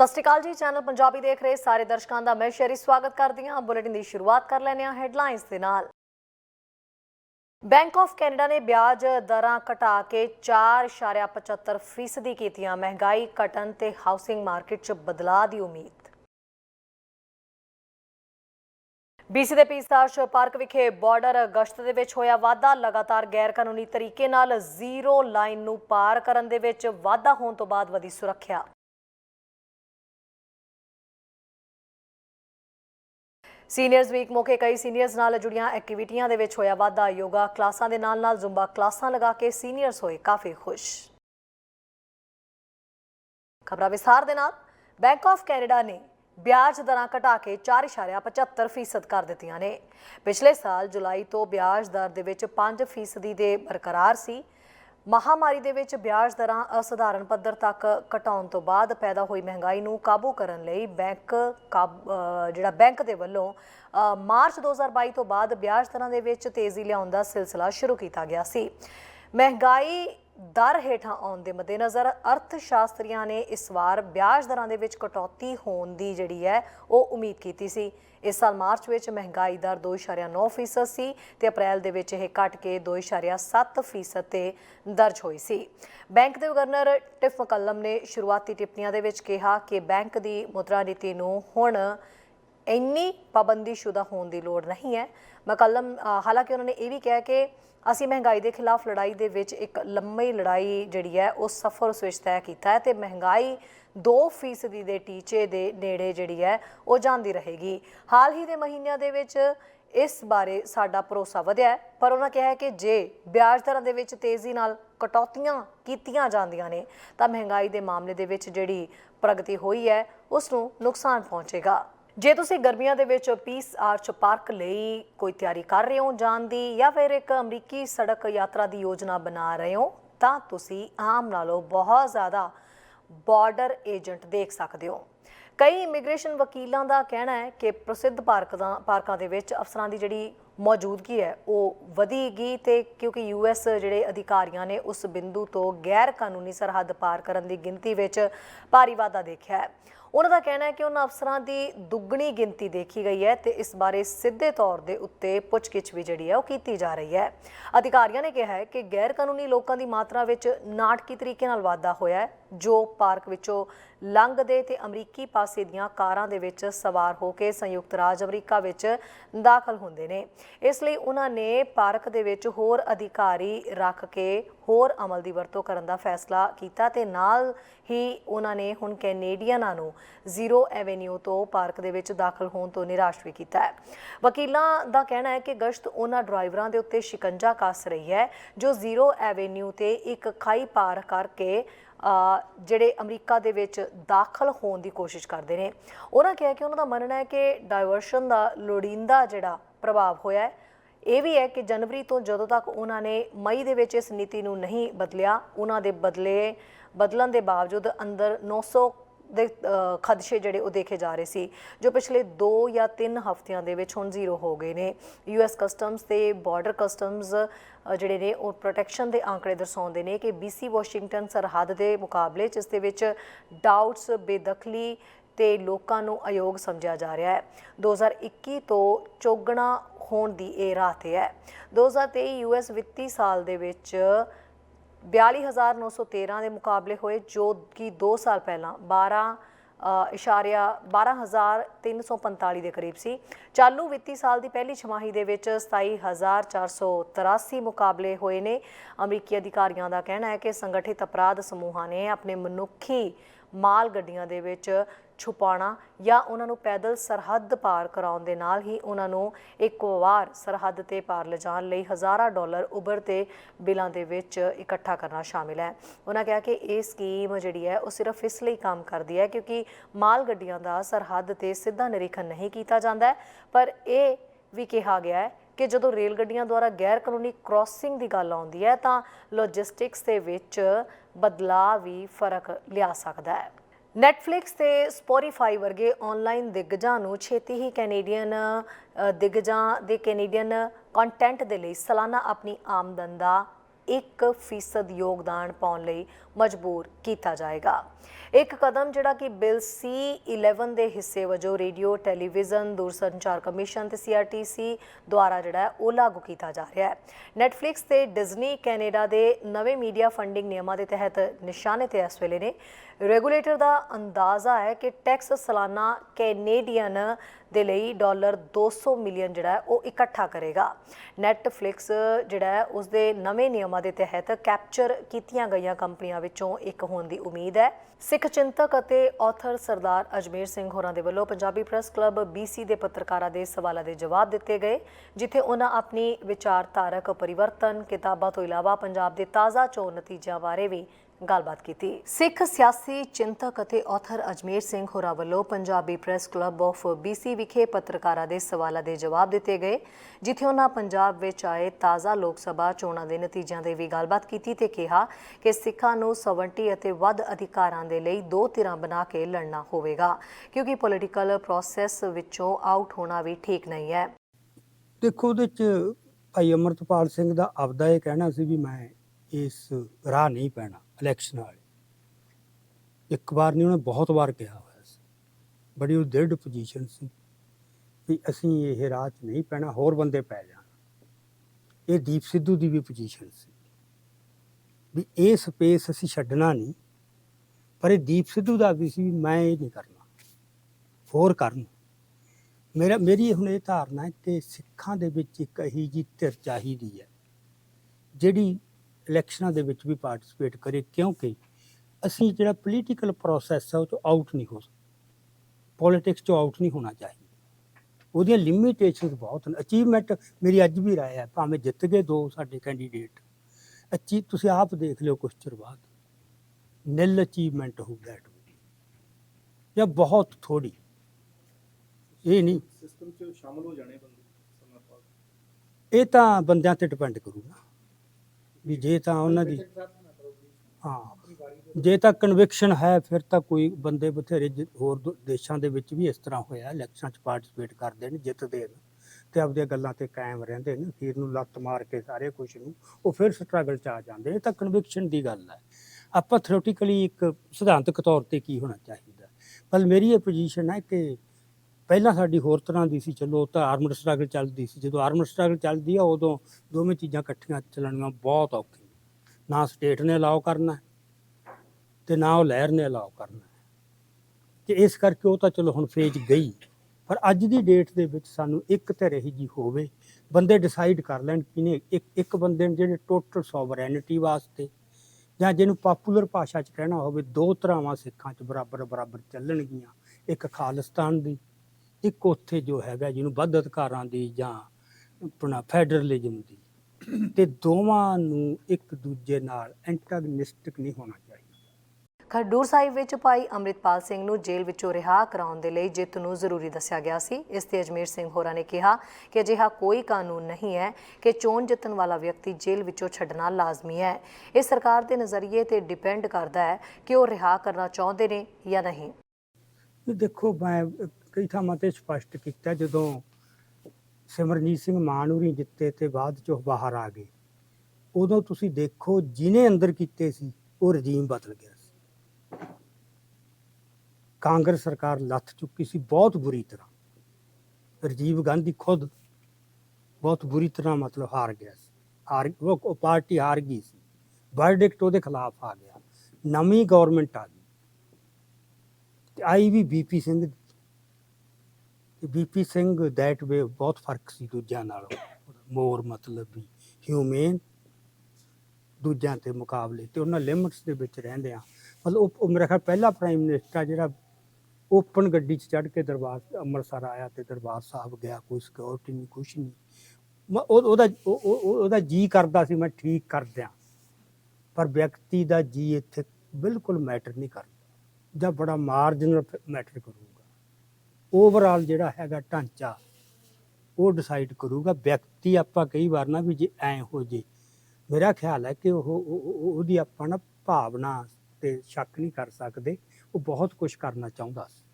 ਸਤਿ ਸ਼੍ਰੀ ਅਕਾਲ ਜੀ, ਚੈਨਲ ਪੰਜਾਬੀ ਦੇਖ ਰਹੇ ਸਾਰੇ ਦਰਸ਼ਕਾਂ ਦਾ ਮੈਂ ਸ਼ੇਰੀ ਸਵਾਗਤ ਕਰਦੀ ਹਾਂ। ਬੁਲੇਟਿਨ ਦੀ ਸ਼ੁਰੂਆਤ ਕਰ ਲੈਂਦੇ ਹਾਂ ਹੈਡਲਾਈਨਸ ਦੇ ਨਾਲ। ਬੈਂਕ ਆਫ ਕੈਨੇਡਾ ਨੇ ਵਿਆਜ ਦਰਾਂ ਘਟਾ ਕੇ 4.75% ਫੀਸਦੀ ਕੀਤੀਆਂ ਮਹਿੰਗਾਈ ਘਟਣ ਤੇ ਹਾਊਸਿੰਗ ਮਾਰਕੀਟ 'ਚ ਬਦਲਾਅ ਦੀ ਉਮੀਦ। ਬੀਸੀ ਦੇ ਪੀਸਾਰਸ਼ ਪਾਰਕ ਵਿਖੇ ਬਾਰਡਰ ਗਸ਼ਤ ਦੇ ਵਿੱਚ ਹੋਇਆ ਵਾਧਾ। ਲਗਾਤਾਰ ਗੈਰ ਕਾਨੂੰਨੀ ਤਰੀਕੇ ਨਾਲ ਜ਼ੀਰੋ ਲਾਈਨ ਨੂੰ ਪਾਰ ਕਰਨ ਦੇ ਵਿੱਚ ਵਾਧਾ ਹੋਣ ਤੋਂ ਬਾਅਦ ਵਧੀ ਸੁਰੱਖਿਆ। ਸੀਨੀਅਰਸ ਵੀਕ ਮੌਕੇ ਕਈ ਸੀਨੀਅਰਸ ਨਾਲ ਜੁੜੀਆਂ ਐਕਟੀਵਿਟੀਆਂ ਦੇ ਵਿੱਚ ਹੋਇਆ ਵਾਧਾ। ਯੋਗਾ ਕਲਾਸਾਂ ਦੇ ਨਾਲ ਨਾਲ ਜ਼ੁੰਬਾ ਕਲਾਸਾਂ ਲਗਾ ਕੇ ਸੀਨੀਅਰਸ ਹੋਏ ਕਾਫੀ ਖੁਸ਼। ਖਬਰਾਂ ਵਿਸਥਾਰ ਦੇ ਨਾਲ ਬੈਂਕ ਆਫ ਕੈਨੇਡਾ ਨੇ ਵਿਆਜ ਦਰਾਂ ਘਟਾ ਕੇ 4.75% ਕਰ ਦਿੱਤੀਆਂ ਨੇ। ਪਿਛਲੇ ਸਾਲ ਜੁਲਾਈ ਤੋਂ ਵਿਆਜ ਦਰ ਦੇ ਵਿੱਚ 5% ਦੇ ਬਰਕਰਾਰ ਸੀ। ਮਹਾਮਾਰੀ ਦੇ ਵਿੱਚ ਵਿਆਜ ਦਰਾਂ ਅਸਧਾਰਨ ਪੱਧਰ ਤੱਕ ਘਟਾਉਣ ਤੋਂ ਬਾਅਦ ਪੈਦਾ ਹੋਈ ਮਹਿੰਗਾਈ ਨੂੰ ਕਾਬੂ ਕਰਨ ਲਈ ਬੈਂਕ ਕਾਬ- ਜਿਹੜਾ ਬੈਂਕ ਦੇ ਵੱਲੋਂ ਅ, ਮਾਰਚ 2022 ਤੋਂ ਬਾਅਦ ਵਿਆਜ ਦਰਾਂ ਦੇ ਵਿੱਚ ਤੇਜ਼ੀ ਲਿਆਉਣ ਦਾ ਸਿਲਸਿਲਾ ਸ਼ੁਰੂ ਕੀਤਾ ਗਿਆ ਸੀ। ਮਹਿੰਗਾਈ ਦਰ ਹੇਠਾਂ ਆਉਣ ਦੇ ਮੱਦੇਨਜ਼ਰ ਅਰਥ ਸ਼ਾਸਤਰੀਆਂ ਨੇ ਇਸ ਵਾਰ ਵਿਆਜ ਦਰਾਂ ਦੇ ਵਿੱਚ ਕਟੌਤੀ ਹੋਣ ਦੀ ਜਿਹੜੀ ਹੈ, ਉਹ ਉਮੀਦ ਕੀਤੀ ਸੀ। ਇਸ ਸਾਲ ਮਾਰਚ ਵਿੱਚ ਮਹਿੰਗਾਈ ਦਰ 2.9% ਸੀ ਤੇ ਅਪ੍ਰੈਲ ਦੇ ਵਿੱਚ ਇਹ ਘਟ ਕੇ 2.7% ਤੇ ਦਰਜ ਹੋਈ ਸੀ। ਬੈਂਕ ਦੇ ਗਵਰਨਰ ਟਿਫ ਮਕੱਲਮ ਨੇ ਸ਼ੁਰੂਆਤੀ ਟਿੱਪਣੀਆਂ ਦੇ ਵਿੱਚ ਕਿਹਾ ਕਿ ਬੈਂਕ ਦੀ ਮੁਦਰਾ ਨੀਤੀ ਨੂੰ ਹੁਣ ਇੰਨੀ ਪਾਬੰਦੀਸ਼ੁਦਾ ਹੋਣ ਦੀ ਲੋੜ ਨਹੀਂ ਹੈ। ਮਕਲਮ ਹਾਲਾਂਕਿ ਉਹਨਾਂ ਨੇ ਇਹ ਵੀ ਕਿਹਾ ਕਿ ਅਸੀਂ ਮਹਿੰਗਾਈ ਦੇ ਖਿਲਾਫ ਲੜਾਈ ਦੇ ਵਿੱਚ ਇੱਕ ਲੰਮੀ ਲੜਾਈ ਜਿਹੜੀ ਹੈ, ਉਹ ਸਫ਼ਰ ਉਸ ਵਿੱਚ ਤੈਅ ਕੀਤਾ ਹੈ ਤੇ ਮਹਿੰਗਾਈ 2% ਦੇ ਟੀਚੇ ਦੇ ਨੇੜੇ ਜਿਹੜੀ ਹੈ, ਉਹ ਜਾਂਦੀ ਰਹੇਗੀ। ਹਾਲ ਹੀ ਦੇ ਮਹੀਨਿਆਂ ਦੇ ਵਿੱਚ ਇਸ ਬਾਰੇ ਸਾਡਾ ਭਰੋਸਾ ਵਧਿਆ ਪਰ ਉਹਨਾਂ ਕਿਹਾ ਕਿ ਜੇ ਵਿਆਜ ਦਰਾਂ ਦੇ ਵਿੱਚ ਤੇਜ਼ੀ ਨਾਲ ਕਟੌਤੀਆਂ ਕੀਤੀਆਂ ਜਾਂਦੀਆਂ ਨੇ, ਤਾਂ ਮਹਿੰਗਾਈ ਦੇ ਮਾਮਲੇ ਦੇ ਵਿੱਚ ਜਿਹੜੀ ਪ੍ਰਗਤੀ ਹੋਈ ਹੈ, ਉਸ ਨੂੰ ਨੁਕਸਾਨ ਪਹੁੰਚੇਗਾ। ਜੇ ਤੁਸੀਂ ਗਰਮੀਆਂ ਦੇ ਵਿੱਚ ਪੀਸ ਆਰਚ ਪਾਰਕ ਲਈ ਕੋਈ ਤਿਆਰੀ ਕਰ ਰਹੇ ਹੋ ਜਾਣ ਦੀ ਜਾਂ ਫਿਰ ਇੱਕ ਅਮਰੀਕੀ ਸੜਕ ਯਾਤਰਾ ਦੀ ਯੋਜਨਾ ਬਣਾ ਰਹੇ ਹੋ, ਤਾਂ ਤੁਸੀਂ ਆਮ ਨਾਲੋਂ ਬਹੁਤ ਜ਼ਿਆਦਾ ਬਾਰਡਰ ਏਜੰਟ ਦੇਖ ਸਕਦੇ ਹੋ। ਕਈ ਇਮੀਗ੍ਰੇਸ਼ਨ ਵਕੀਲਾਂ ਦਾ ਕਹਿਣਾ ਹੈ ਕਿ ਪ੍ਰਸਿੱਧ ਪਾਰਕਾਂ ਪਾਰਕਾਂ ਦੇ ਵਿੱਚ ਅਫਸਰਾਂ ਦੀ ਜਿਹੜੀ ਮੌਜੂਦਗੀ ਹੈ, ਉਹ ਵਧੇਗੀ ਤੇ ਕਿਉਂਕਿ ਯੂਐਸ ਜਿਹੜੇ ਅਧਿਕਾਰੀਆਂ ਨੇ ਉਸ ਬਿੰਦੂ ਤੋਂ ਗੈਰ ਕਾਨੂੰਨੀ ਸਰਹੱਦ ਪਾਰ ਕਰਨ ਦੀ ਗਿਣਤੀ ਵਿੱਚ ਭਾਰੀ ਵਾਧਾ ਦੇਖਿਆ ਹੈ। ਉਹਨਾਂ ਦਾ ਕਹਿਣਾ ਹੈ ਕਿ ਉਹਨਾਂ ਅਫਸਰਾਂ ਦੀ ਦੁੱਗਣੀ ਗਿਣਤੀ ਦੇਖੀ ਗਈ ਹੈ ਤੇ ਇਸ ਬਾਰੇ ਸਿੱਧੇ ਤੌਰ ਦੇ ਉੱਤੇ ਪੁੱਛਗਿੱਛ ਵੀ ਜਿਹੜੀ ਹੈ ਉਹ ਕੀਤੀ ਜਾ ਰਹੀ ਹੈ। ਅਧਿਕਾਰੀਆਂ ਨੇ ਕਿਹਾ ਹੈ ਕਿ ਗੈਰ ਕਾਨੂੰਨੀ ਲੋਕਾਂ ਦੀ ਮਾਤਰਾ ਵਿੱਚ ਨਾਟਕੀ ਤਰੀਕੇ ਨਾਲ ਵਾਧਾ ਹੋਇਆ ਹੈ। ਜੋ ਪਾਰਕ ਵਿੱਚੋਂ ਲੰਘਦੇ ਤੇ ਅਮਰੀਕੀ ਪਾਸੇ ਦੀਆਂ ਕਾਰਾਂ ਦੇ ਵਿੱਚ ਸਵਾਰ ਹੋ ਕੇ ਸੰਯੁਕਤ ਰਾਜ ਅਮਰੀਕਾ ਵਿੱਚ ਦਾਖਲ ਹੁੰਦੇ ਨੇ। ਇਸ ਲਈ ਉਹਨਾਂ ਨੇ ਪਾਰਕ ਦੇ ਵਿੱਚ ਹੋਰ ਅਧਿਕਾਰੀ ਰੱਖ ਕੇ ਹੋਰ ਅਮਲ ਦੀ ਵਰਤੋਂ ਕਰਨ ਦਾ ਫੈਸਲਾ ਕੀਤਾ ਤੇ ਨਾਲ ਹੀ ਉਹਨਾਂ ਨੇ ਹੁਣ ਕੈਨੇਡੀਅਨਾਂ ਨੂੰ ਜ਼ੀਰੋ ਐਵੇਨਿਊ ਤੋਂ ਪਾਰਕ ਦੇ ਵਿੱਚ ਦਾਖਲ ਹੋਣ ਤੋਂ ਨਿਰਾਸ਼ ਵੀ ਕੀਤਾ ਹੈ। ਵਕੀਲਾਂ ਦਾ ਕਹਿਣਾ ਹੈ ਕਿ ਗਸ਼ਤ ਉਹਨਾਂ ਡਰਾਈਵਰਾਂ ਦੇ ਉੱਤੇ ਸ਼ਿਕੰਜਾ ਕੱਸ ਰਹੀ ਹੈ, ਜੋ ਜ਼ੀਰੋ ਐਵੇਨਿਊ ਤੇ ਇੱਕ ਖਾਈ ਪਾਰ ਕਰਕੇ ਜਿਹੜੇ ਅਮਰੀਕਾ ਦੇ ਵਿੱਚ ਦਾਖਲ ਹੋਣ ਦੀ ਕੋਸ਼ਿਸ਼ ਕਰਦੇ ਨੇ। ਉਹਨਾਂ ਕਿਹਾ ਕਿ ਉਹਨਾਂ ਦਾ ਮੰਨਣਾ ਹੈ ਕਿ ਡਾਇਵਰਸ਼ਨ ਦਾ ਲੋੜੀਂਦਾ ਜਿਹੜਾ ਪ੍ਰਭਾਵ ਹੋਇਆ ਹੈ, ਇਹ ਵੀ ਹੈ ਕਿ ਜਨਵਰੀ ਤੋਂ ਜਦੋਂ ਤੱਕ ਉਹਨਾਂ ਨੇ ਮਈ ਦੇ ਵਿੱਚ ਇਸ ਨੀਤੀ ਨੂੰ ਨਹੀਂ ਬਦਲਿਆ, ਉਹਨਾਂ ਦੇ ਬਦਲੇ, ਬਦਲਣ ਦੇ ਬਾਵਜੂਦ ਅੰਦਰ 900 ਦੇ ਖਦਸ਼ੇ ਜਿਹੜੇ ਉਹ ਦੇਖੇ ਜਾ ਰਹੇ ਸੀ, ਜੋ ਪਿਛਲੇ 2 ਜਾਂ 3 ਹਫ਼ਤਿਆਂ ਦੇ ਵਿੱਚ ਹੁਣ ਜ਼ੀਰੋ ਹੋ ਗਏ ਨੇ। ਯੂਐਸ ਕਸਟਮਸ ਤੇ ਬਾਰਡਰ ਕਸਟਮਸ ਜਿਹੜੇ ਨੇ ਉਹ ਪ੍ਰੋਟੈਕਸ਼ਨ ਦੇ ਆંકੜੇ ਦਰਸਾਉਂਦੇ ਨੇ ਕਿ BC ਵਾਸ਼ਿੰਗਟਨ ਸਰਹੱਦ ਦੇ ਮੁਕਾਬਲੇ, ਜਿਸ ਦੇ ਵਿੱਚ ਡਾਊਟਸ, ਬੇਦਖਲੀ ਤੇ ਲੋਕਾਂ ਨੂੰ ਅਯੋਗ ਸਮਝਿਆ ਜਾ ਰਿਹਾ ਹੈ। 2021 ਤੋਂ ਚੋਗਣਾ ਹੋਣ ਦੀ ਇਹ ਰਾਹ ਤੇ ਹੈ। 2023 ਯੂਐਸ ਵਿੱਤੀ ਸਾਲ ਦੇ ਵਿੱਚ 42913 ਦੇ ਮੁਕਾਬਲੇ ਹੋਏ ਜੋ ਕਿ 2 ਸਾਲ ਪਹਿਲਾਂ 12 ਅ, ਇਸ਼ਾਰਿਆ 12345 ਦੇ ਕਰੀਬ ਸੀ। ਚਾਲੂ ਵਿੱਤੀ ਸਾਲ ਦੀ ਪਹਿਲੀ ਛਮਾਹੀ ਦੇ ਵਿੱਚ 27483 ਮੁਕਾਬਲੇ ਹੋਏ ਨੇ। ਅਮਰੀਕੀ ਅਧਿਕਾਰੀਆਂ ਦਾ ਕਹਿਣਾ ਹੈ ਕਿ ਸੰਗਠਿਤ ਅਪਰਾਧ ਸਮੂਹਾਂ ਨੇ ਆਪਣੇ ਮਨੁੱਖੀ ਮਾਲ ਗੱਡੀਆਂ ਦੇ ਵਿੱਚ ਛੁਪਾਉਣਾ ਜਾਂ ਉਹਨਾਂ ਨੂੰ ਪੈਦਲ ਸਰਹੱਦ ਪਾਰ ਕਰਾਉਣ ਦੇ ਨਾਲ ਹੀ ਉਹਨਾਂ ਨੂੰ ਇੱਕ ਵਾਰ ਸਰਹੱਦ ਤੇ ਪਾਰ ਲਿਜਾਣ ਲਈ ਹਜ਼ਾਰਾਂ ਡਾਲਰ ਉਬਰ ਤੇ ਬਿਲਾਂ ਦੇ ਵਿੱਚ ਇਕੱਠਾ ਕਰਨਾ ਸ਼ਾਮਿਲ ਹੈ। ਉਹਨਾਂ ਕਿਹਾ ਕਿ ਇਹ ਸਕੀਮ ਜਿਹੜੀ ਹੈ, ਉਹ ਸਿਰਫ ਇਸ ਲਈ ਕੰਮ ਕਰਦੀ ਹੈ ਕਿਉਂਕਿ ਮਾਲ ਗੱਡੀਆਂ ਦਾ ਸਰਹੱਦ ਤੇ ਸਿੱਧਾ ਨਿਰੀਖਣ ਨਹੀਂ ਕੀਤਾ ਜਾਂਦਾ ਪਰ ਇਹ ਵੀ ਕਿਹਾ ਗਿਆ ਹੈ ਕਿ ਜਦੋਂ ਰੇਲ ਗੱਡੀਆਂ ਦੁਆਰਾ ਗੈਰ ਕਾਨੂੰਨੀ ਕ੍ਰਾਸਿੰਗ ਦੀ ਗੱਲ ਆਉਂਦੀ ਹੈ, ਤਾਂ ਲੌਜਿਸਟਿਕਸ ਦੇ ਵਿੱਚ ਬਦਲਾਅ ਵੀ ਫ਼ਰਕ ਲਿਆ ਸਕਦਾ ਹੈ। ਨੈਟਫਲਿਕਸ ਤੇ ਸਪੋਟੀਫਾਈ ਵਰਗੇ ਆਨਲਾਈਨ ਦਿੱਗਜਾਂ ਨੂੰ ਛੇਤੀ ਹੀ ਕੈਨੇਡੀਅਨ ਅ, ਦਿੱਗਜਾਂ ਦੇ ਕੈਨੇਡੀਅਨ ਕੰਟੈਂਟ ਦੇ ਲਈ ਸਾਲਾਨਾ ਆਪਣੀ ਆਮਦਨ ਦਾ 1% ਯੋਗਦਾਨ ਪਾਉਣ ਲਈ ਮਜਬੂਰ ਕੀਤਾ ਜਾਏਗਾ। ਇੱਕ ਕਦਮ ਜਿਹੜਾ ਕਿ ਬਿੱਲ C11 ਦੇ ਹਿੱਸੇ ਵਜੋਂ ਰੇਡੀਓ, ਟੈਲੀਵਿਜ਼ਨ, ਦੂਰਸੰਚਾਰ ਕਮਿਸ਼ਨ ਤੇ CRTC ਦੁਆਰਾ ਜਿਹੜਾ ਹੈ ਉਹ ਲਾਗੂ ਕੀਤਾ ਜਾ ਰਿਹਾ ਹੈ। Netflix ਤੇ Disney ਕੈਨੇਡਾ ਦੇ ਨਵੇਂ ਮੀਡੀਆ ਫੰਡਿੰਗ ਨਿਯਮਾਂ ਦੇ ਤਹਿਤ ਨਿਸ਼ਾਨੇ ਤੇ ਇਸ ਵੇਲੇ ਨੇ। ਰੈਗੂਲੇਟਰ ਦਾ ਅੰਦਾਜ਼ਾ ਹੈ ਕਿ ਟੈਕਸ ਸਾਲਾਨਾ ਕੈਨੇਡੀਅਨ ਦੇ ਲਈ ਡਾਲਰ 200 ਮਿਲੀਅਨ ਜਿਹੜਾ ਉਹ ਇਕੱਠਾ ਕਰੇਗਾ। ਨੈਟਫਲਿਕਸ ਜਿਹੜਾ ਉਸ ਦੇ ਨਵੇਂ ਨਿਯਮਾਂ ਦੇ ਤਹਿਤ ਕੈਪਚਰ ਕੀਤੀਆਂ ਗਈਆਂ ਕੰਪਨੀਆਂ ਵਿੱਚ ਇੱਕ ਹੋਣ ਦੀ ਉਮੀਦ ਹੈ। ਸਿੱਖ ਚਿੰਤਕ ਅਤੇ ਆਥਰ ਸਰਦਾਰ ਅਜਮੇਰ ਸਿੰਘ ਹੋਰਾਂ ਦੇ ਵੱਲੋਂ ਪੰਜਾਬੀ ਪ੍ਰੈਸ ਕਲੱਬ BC ਦੇ ਪੱਤਰਕਾਰਾਂ ਦੇ ਸਵਾਲਾਂ ਦੇ ਜਵਾਬ ਦਿੱਤੇ ਗਏ, ਜਿੱਥੇ ਉਹਨਾਂ ਆਪਣੀ ਵਿਚਾਰਧਾਰਕ ਪਰਿਵਰਤਨ ਕਿਤਾਬਾਂ ਤੋਂ ਇਲਾਵਾ ਪੰਜਾਬ ਦੇ ਤਾਜ਼ਾ ਚੋਣ ਨਤੀਜਿਆਂ ਬਾਰੇ ਵੀ ਗੱਲਬਾਤ ਕੀਤੀ। ਸਿੱਖ, ਸਿਆਸੀ, ਚਿੰਤਕ ਅਤੇ ਆਥਰ ਅਜਮੇਰ ਸਿੰਘ ਹੋਰਾਂ ਵੱਲੋਂ Punjabi press club of BC ਵਿਖੇ ਪੱਤਰਕਾਰਾਂ ਦੇ ਸਵਾਲਾਂ ਦੇ ਜਵਾਬ ਦਿੱਤੇ ਗਏ, ਜਿੱਥੇ ਉਹਨਾਂ ਪੰਜਾਬ ਵਿੱਚ ਆਏ ਤਾਜ਼ਾ ਲੋਕ ਸਭਾ ਚੋਣਾਂ ਦੇ ਨਤੀਜਿਆਂ ਦੇ ਵੀ ਗੱਲਬਾਤ ਕੀਤੀ ਤੇ ਕਿਹਾ ਕਿ ਸਿੱਖਾਂ ਨੂੰ ਸਵੰਟੀ ਅਤੇ ਵੱਧ ਅਧਿਕਾਰਾਂ ਦੇ ਲਈ ਦੋ ਧਿਰਾਂ ਬਣਾ ਕੇ ਲੜਨਾ ਹੋਵੇਗਾ, ਕਿਉਂਕਿ ਪੋਲੀਟੀਕਲ ਪ੍ਰੋਸੈਸ ਵਿੱਚੋਂ ਆਊਟ ਹੋਣਾ ਵੀ ਠੀਕ ਨਹੀਂ ਹੈ। ਦੇਖੋ, ਉਹਦੇ ਚ ਭਾਈ ਅਮਰਤਪਾਲ ਸਿੰਘ ਦਾ ਆਪਦਾ ਇਹ ਕਹਿਣਾ ਸੀ ਵੀ ਮੈਂ ਇਸ ਰਾਹ ਨਹੀਂ ਪੈਣਾ। ਇਲੈਕਸ਼ਨ ਵਾਲੇ ਇੱਕ ਵਾਰ ਨਹੀਂ, ਉਹਨੇ ਬਹੁਤ ਵਾਰ ਕਿਹਾ ਹੋਇਆ ਸੀ। ਬੜੀ ਉਹ ਦ੍ਰਿੜ ਪੋਜੀਸ਼ਨ ਸੀ ਵੀ ਅਸੀਂ ਇਹ ਰਾਹ 'ਚ ਨਹੀਂ ਪੈਣਾ, ਹੋਰ ਬੰਦੇ ਪੈ ਜਾਣ। ਇਹ ਦੀਪ ਸਿੱਧੂ ਦੀ ਵੀ ਪੋਜੀਸ਼ਨ ਸੀ ਵੀ ਇਹ ਸਪੇਸ ਅਸੀਂ ਛੱਡਣਾ ਨਹੀਂ, ਪਰ ਇਹ ਦੀਪ ਸਿੱਧੂ ਦਾ ਵੀ ਸੀ ਵੀ ਮੈਂ ਇਹ ਨਹੀਂ ਕਰਨਾ, ਹੋਰ ਕਰਨ। ਮੇਰਾ, ਮੇਰੀ ਹੁਣ ਇਹ ਧਾਰਨਾ ਹੈ ਕਿ ਸਿੱਖਾਂ ਦੇ ਵਿੱਚ ਇੱਕ ਇਹੀ ਜੀ ਧਿਰ ਚਾਹੀਦੀ ਹੈ, ਜਿਹੜੀ ਇਲੈਕਸ਼ਨਾਂ ਦੇ ਵਿੱਚ ਵੀ ਪਾਰਟਿਸਿਪੇਟ ਕਰੇ ਕਿਉਂਕਿ ਅਸੀਂ ਜਿਹੜਾ ਪੋਲੀਟੀਕਲ ਪ੍ਰੋਸੈਸ ਹੈ ਉਹ ਤੋਂ ਆਊਟ ਨਹੀਂ ਹੋ ਪੋਲਿਟਿਕਸ ਤੋਂ ਆਊਟ ਨਹੀਂ ਹੋਣਾ ਚਾਹੀਦਾ। ਉਹਦੀਆਂ ਲਿਮਿਟੇਸ਼ਨਸ ਬਹੁਤ ਨੇ। ਅਚੀਵਮੈਂਟ ਮੇਰੀ ਅੱਜ ਵੀ ਰਾਏ ਹੈ ਭਾਵੇਂ ਜਿੱਤ ਗਏ ਦੋ ਸਾਡੇ ਕੈਂਡੀਡੇਟ ਅਚੀ ਤੁਸੀਂ ਆਪ ਦੇਖ ਲਿਓ ਕੁਛ ਚਿਰ ਬਾਅਦ ਨਿਲ ਅਚੀਵਮੈਂਟ ਹੋ ਦੈਟ ਜਾਂ ਬਹੁਤ ਥੋੜੀ ਇਹ ਨਹੀਂ। ਸਿਸਟਮ 'ਚ ਸ਼ਾਮਲ ਹੋ ਜਾਣੇ ਬੰਦੇ ਇਹ ਤਾਂ ਬੰਦਿਆਂ ਤੇ ਡਿਪੈਂਡ ਕਰੂਗਾ। ਵੀ ਜੇ ਤਾਂ ਉਹਨਾਂ ਦੀ ਹਾਂ। ਜੇ ਤਾਂ ਕਨਵਿਕਸ਼ਨ ਹੈ, ਫਿਰ ਤਾਂ ਕੋਈ ਬੰਦੇ ਬਥੇਰੇ ਜ- ਹੋਰ ਦੋ- ਦੇਸ਼ਾਂ ਦੇ ਵਿੱਚ ਵੀ ਇਸ ਤਰ੍ਹਾਂ ਹੋਇਆ ਇਲੈਕਸ਼ਨਾਂ 'ਚ ਪਾਰਟਿਸਿਪੇਟ ਕਰਦੇ ਨੇ, ਜਿੱਤਦੇ ਨੇ ਤੇ ਆਪਦੀਆਂ ਗੱਲਾਂ ਤੇ ਕਾਇਮ ਰਹਿੰਦੇ ਨੇ ਫਿਰ ਨੂੰ ਲੱਤ ਮਾਰ ਕੇ ਸਾਰੇ ਕੁਝ ਨੂੰ, ਉਹ ਫਿਰ ਸਟਰਗਲ 'ਚ ਆ ਜਾਂਦੇ ਨੇ, ਇਹ ਤਾਂ ਕਨਵਿਕਸ਼ਨ ਦੀ ਗੱਲ ਹੈ। ਆਪਾਂ ਥਿਓਰੀਟਿਕਲੀ ਇੱਕ ਸਿਧਾਂਤਕ ਤੌਰ ਤੇ ਕੀ ਹੋਣਾ ਚਾਹੀਦਾ? ਪਰ ਮੇਰੀ ਇਹ ਪੋਜੀਸ਼ਨ ਹੈ ਕਿ ਪਹਿਲਾਂ ਸਾਡੀ ਹੋਰ ਤਰ੍ਹਾਂ ਦੀ ਸੀ ਚਲੋ ਉਹ ਤਾਂ ਆਰਮਡ ਸਟਰਗਲ ਚੱਲਦੀ ਸੀ ਜਦੋਂ ਆਰਮਡ ਸਟਰਗਲ ਚੱਲਦੀ ਆ ਉਦੋਂ ਦੋਵੇਂ ਚੀਜ਼ਾਂ ਇਕੱਠੀਆਂ ਚੱਲਣੀਆਂ ਬਹੁਤ ਔਖੀਆਂ ਨਾ ਸਟੇਟ ਨੇ ਅਲਾਉ ਕਰਨਾ ਹੈ, ਤੇ ਨਾ ਉਹ ਲਹਿਰ ਨੇ ਅਲਾਉ ਕਰਨਾ ਹੈ। ਤੇ ਇਸ ਕਰਕੇ ਉਹ ਤਾਂ ਚਲੋ ਹੁਣ ਫੇਜ ਗਈ ਪਰ ਅੱਜ ਦੀ ਡੇਟ ਦੇ ਵਿੱਚ ਸਾਨੂੰ ਇੱਕ ਧਿਰ ਇਹੀ ਜੀ ਹੋਵੇ ਬੰਦੇ ਡਿਸਾਈਡ ਕਰ ਲੈਣ ਕਿ ਨੇ ਇੱਕ ਇੱਕ ਬੰਦੇ ਨੇ ਜਿਹੜੇ ਟੋਟਲ ਸੋਵਰੈਨਿਟੀ ਵਾਸਤੇ ਜਾਂ ਜਿਹਨੂੰ ਪਪੂਲਰ ਭਾਸ਼ਾ 'ਚ ਕਹਿਣਾ ਹੋਵੇ ਦੋ ਧਰਾਵਾਂ ਸਿੱਖਾਂ 'ਚ ਬਰਾਬਰ ਬਰਾਬਰ ਚੱਲਣਗੀਆਂ ਇੱਕ ਖਾਲਿਸਤਾਨ ਦੀ ਇੱਕ ਉੱਥੇ ਜੋ ਹੈਗਾ ਜਿਹਨੂੰ ਵੱਧ ਅਧਿਕਾਰਾਂ ਦੀ ਜਾਂ ਆਪਣਾ ਫੈਡਰਲਿਜ਼ਮ ਦੀ ਤੇ ਦੋਵਾਂ ਨੂੰ ਇੱਕ ਦੂਜੇ ਨਾਲ ਐਂਟਾਗਨਿਸਟਿਕ ਨਹੀਂ ਹੋਣਾ ਚਾਹੀਦਾ। ਖਡੂਰ ਸਾਹਿਬ ਵਿੱਚ ਭਾਈ ਅੰਮ੍ਰਿਤਪਾਲ ਸਿੰਘ ਨੂੰ ਜੇਲ੍ਹ ਵਿੱਚੋਂ ਰਿਹਾ ਕਰਾਉਣ ਦੇ ਲਈ ਜਿੱਤ ਨੂੰ ਜ਼ਰੂਰੀ ਦੱਸਿਆ ਗਿਆ ਸੀ। ਇਸ ਤੇ ਅਜਮੇਰ ਸਿੰਘ ਹੋਰਾਂ ਨੇ ਕਿਹਾ ਕਿ ਅਜਿਹਾ ਕੋਈ ਕਾਨੂੰਨ ਨਹੀਂ ਹੈ ਕਿ ਚੋਣ ਜਿੱਤਣ ਵਾਲਾ ਵਿਅਕਤੀ ਜੇਲ੍ਹ ਵਿੱਚੋਂ ਛੱਡਣਾ ਲਾਜ਼ਮੀ ਹੈ। ਇਹ ਸਰਕਾਰ ਦੇ ਨਜ਼ਰੀਏ ਤੇ ਡਿਪੈਂਡ ਕਰਦਾ ਹੈ ਕਿ ਉਹ ਰਿਹਾ ਕਰਨਾ ਚਾਹੁੰਦੇ ਨੇ ਜਾਂ ਨਹੀਂ। ਦੇਖੋ ਮੈਂ ਕਈ ਥਾਵਾਂ ਤੇ ਸਪਸ਼ਟ ਕੀਤਾ ਜਦੋਂ ਸਿਮਰਨਜੀਤ ਸਿੰਘ ਮਾਨ ਹੋਰੀ ਜਿੱਤੇ ਤੇ ਬਾਅਦ ਚ ਉਹ ਬਾਹਰ ਆ ਗਏ। ਉਦੋਂ ਤੁਸੀਂ ਦੇਖੋ ਜਿਨੇ ਅੰਦਰ ਕੀਤੇ ਸੀ, ਉਹ ਰਜੀਮ ਬਦਲ ਗਿਆ ਸੀ। ਕਾਂਗਰਸ ਸਰਕਾਰ ਲੱਥ ਚੁੱਕੀ ਸੀ ਬਹੁਤ ਬੁਰੀ ਤਰ੍ਹਾਂ। ਰਾਜੀਵ ਗਾਂਧੀ ਖੁਦ ਬਹੁਤ ਬੁਰੀ ਤਰ੍ਹਾਂ ਮਤਲਬ ਹਾਰ ਗਿਆ ਸੀ। ਹਾਰ ਉਹ ਪਾਰਟੀ ਹਾਰ ਗਈ ਸੀ। ਵਰਡਿਕਟ ਉਹਦੇ ਖਿਲਾਫ ਆ ਗਿਆ। ਨਵੀਂ ਗਵਰਨਮੈਂਟ ਆ ਗਈ। ਤੇ ਆਈ ਵੀ BP Singh BP Singh that way ਬਹੁਤ ਫ਼ਰਕ ਸੀ ਦੂਜਿਆਂ ਨਾਲੋਂ। ਮੋਰ ਮਤਲਬ ਵੀ ਹਿਊਮਨ ਦੂਜਿਆਂ ਤੇ ਮੁਕਾਬਲੇ। ਤੇ ਉਹਨਾਂ ਲਿਮਿਟਸ ਦੇ ਵਿੱਚ ਰਹਿੰਦੇ ਆ ਮਤਲਬ ਉਹ ਮੇਰਾ ਖਿਆਲ ਪਹਿਲਾ ਪ੍ਰਾਈਮ ਮਿਨਿਸਟਰ ਜਿਹੜਾ ਓਪਨ ਗੱਡੀ 'ਚ ਚੜ੍ਹ ਕੇ ਦਰਬਾਰ ਅੰਮ੍ਰਿਤਸਰ ਆਇਆ ਤੇ ਦਰਬਾਰ ਸਾਹਿਬ ਗਿਆ, ਕੋਈ ਸਿਕਿਉਰਿਟੀ ਨਹੀਂ ਕੁਛ ਨਹੀਂ ਮ- ਉਹ- ਉਹਦਾ ਉਹਦਾ ਜੀ ਕਰਦਾ ਸੀ, ਮੈਂ ਠੀਕ ਕਰ ਦਿਆਂ ਪਰ ਵਿਅਕਤੀ ਦਾ ਜੀ ਇੱਥੇ ਬਿਲਕੁਲ ਮੈਟਰ ਨਹੀਂ ਕਰਦਾ। ਜਾਂ ਬੜਾ ਮਾਰਜਨਲ ਮੈਟਰ ਕਰੂਗਾ। ਓਵਰਆਲ ਜਿਹੜਾ ਹੈਗਾ ਢਾਂਚਾ, ਉਹ ਡਿਸਾਈਡ ਕਰੂਗਾ। ਵਿਅਕਤੀ ਆਪਾਂ ਕਈ ਵਾਰ ਨਾ ਵੀ ਜੇ ਐ ਹੋ ਜੇ, ਮੇਰਾ ਖਿਆਲ ਹੈ ਕਿ ਉਹ, ਉਹ- ਉਹਦੀ ਆਪਾਂ ਨਾ ਭਾਵਨਾ ਤੇ ਸ਼ੱਕ ਨਹੀਂ ਕਰ ਸਕਦੇ। ਉਹ ਬਹੁਤ ਕੁਝ ਕਰਨਾ ਚਾਹੁੰਦਾ ਸੀ,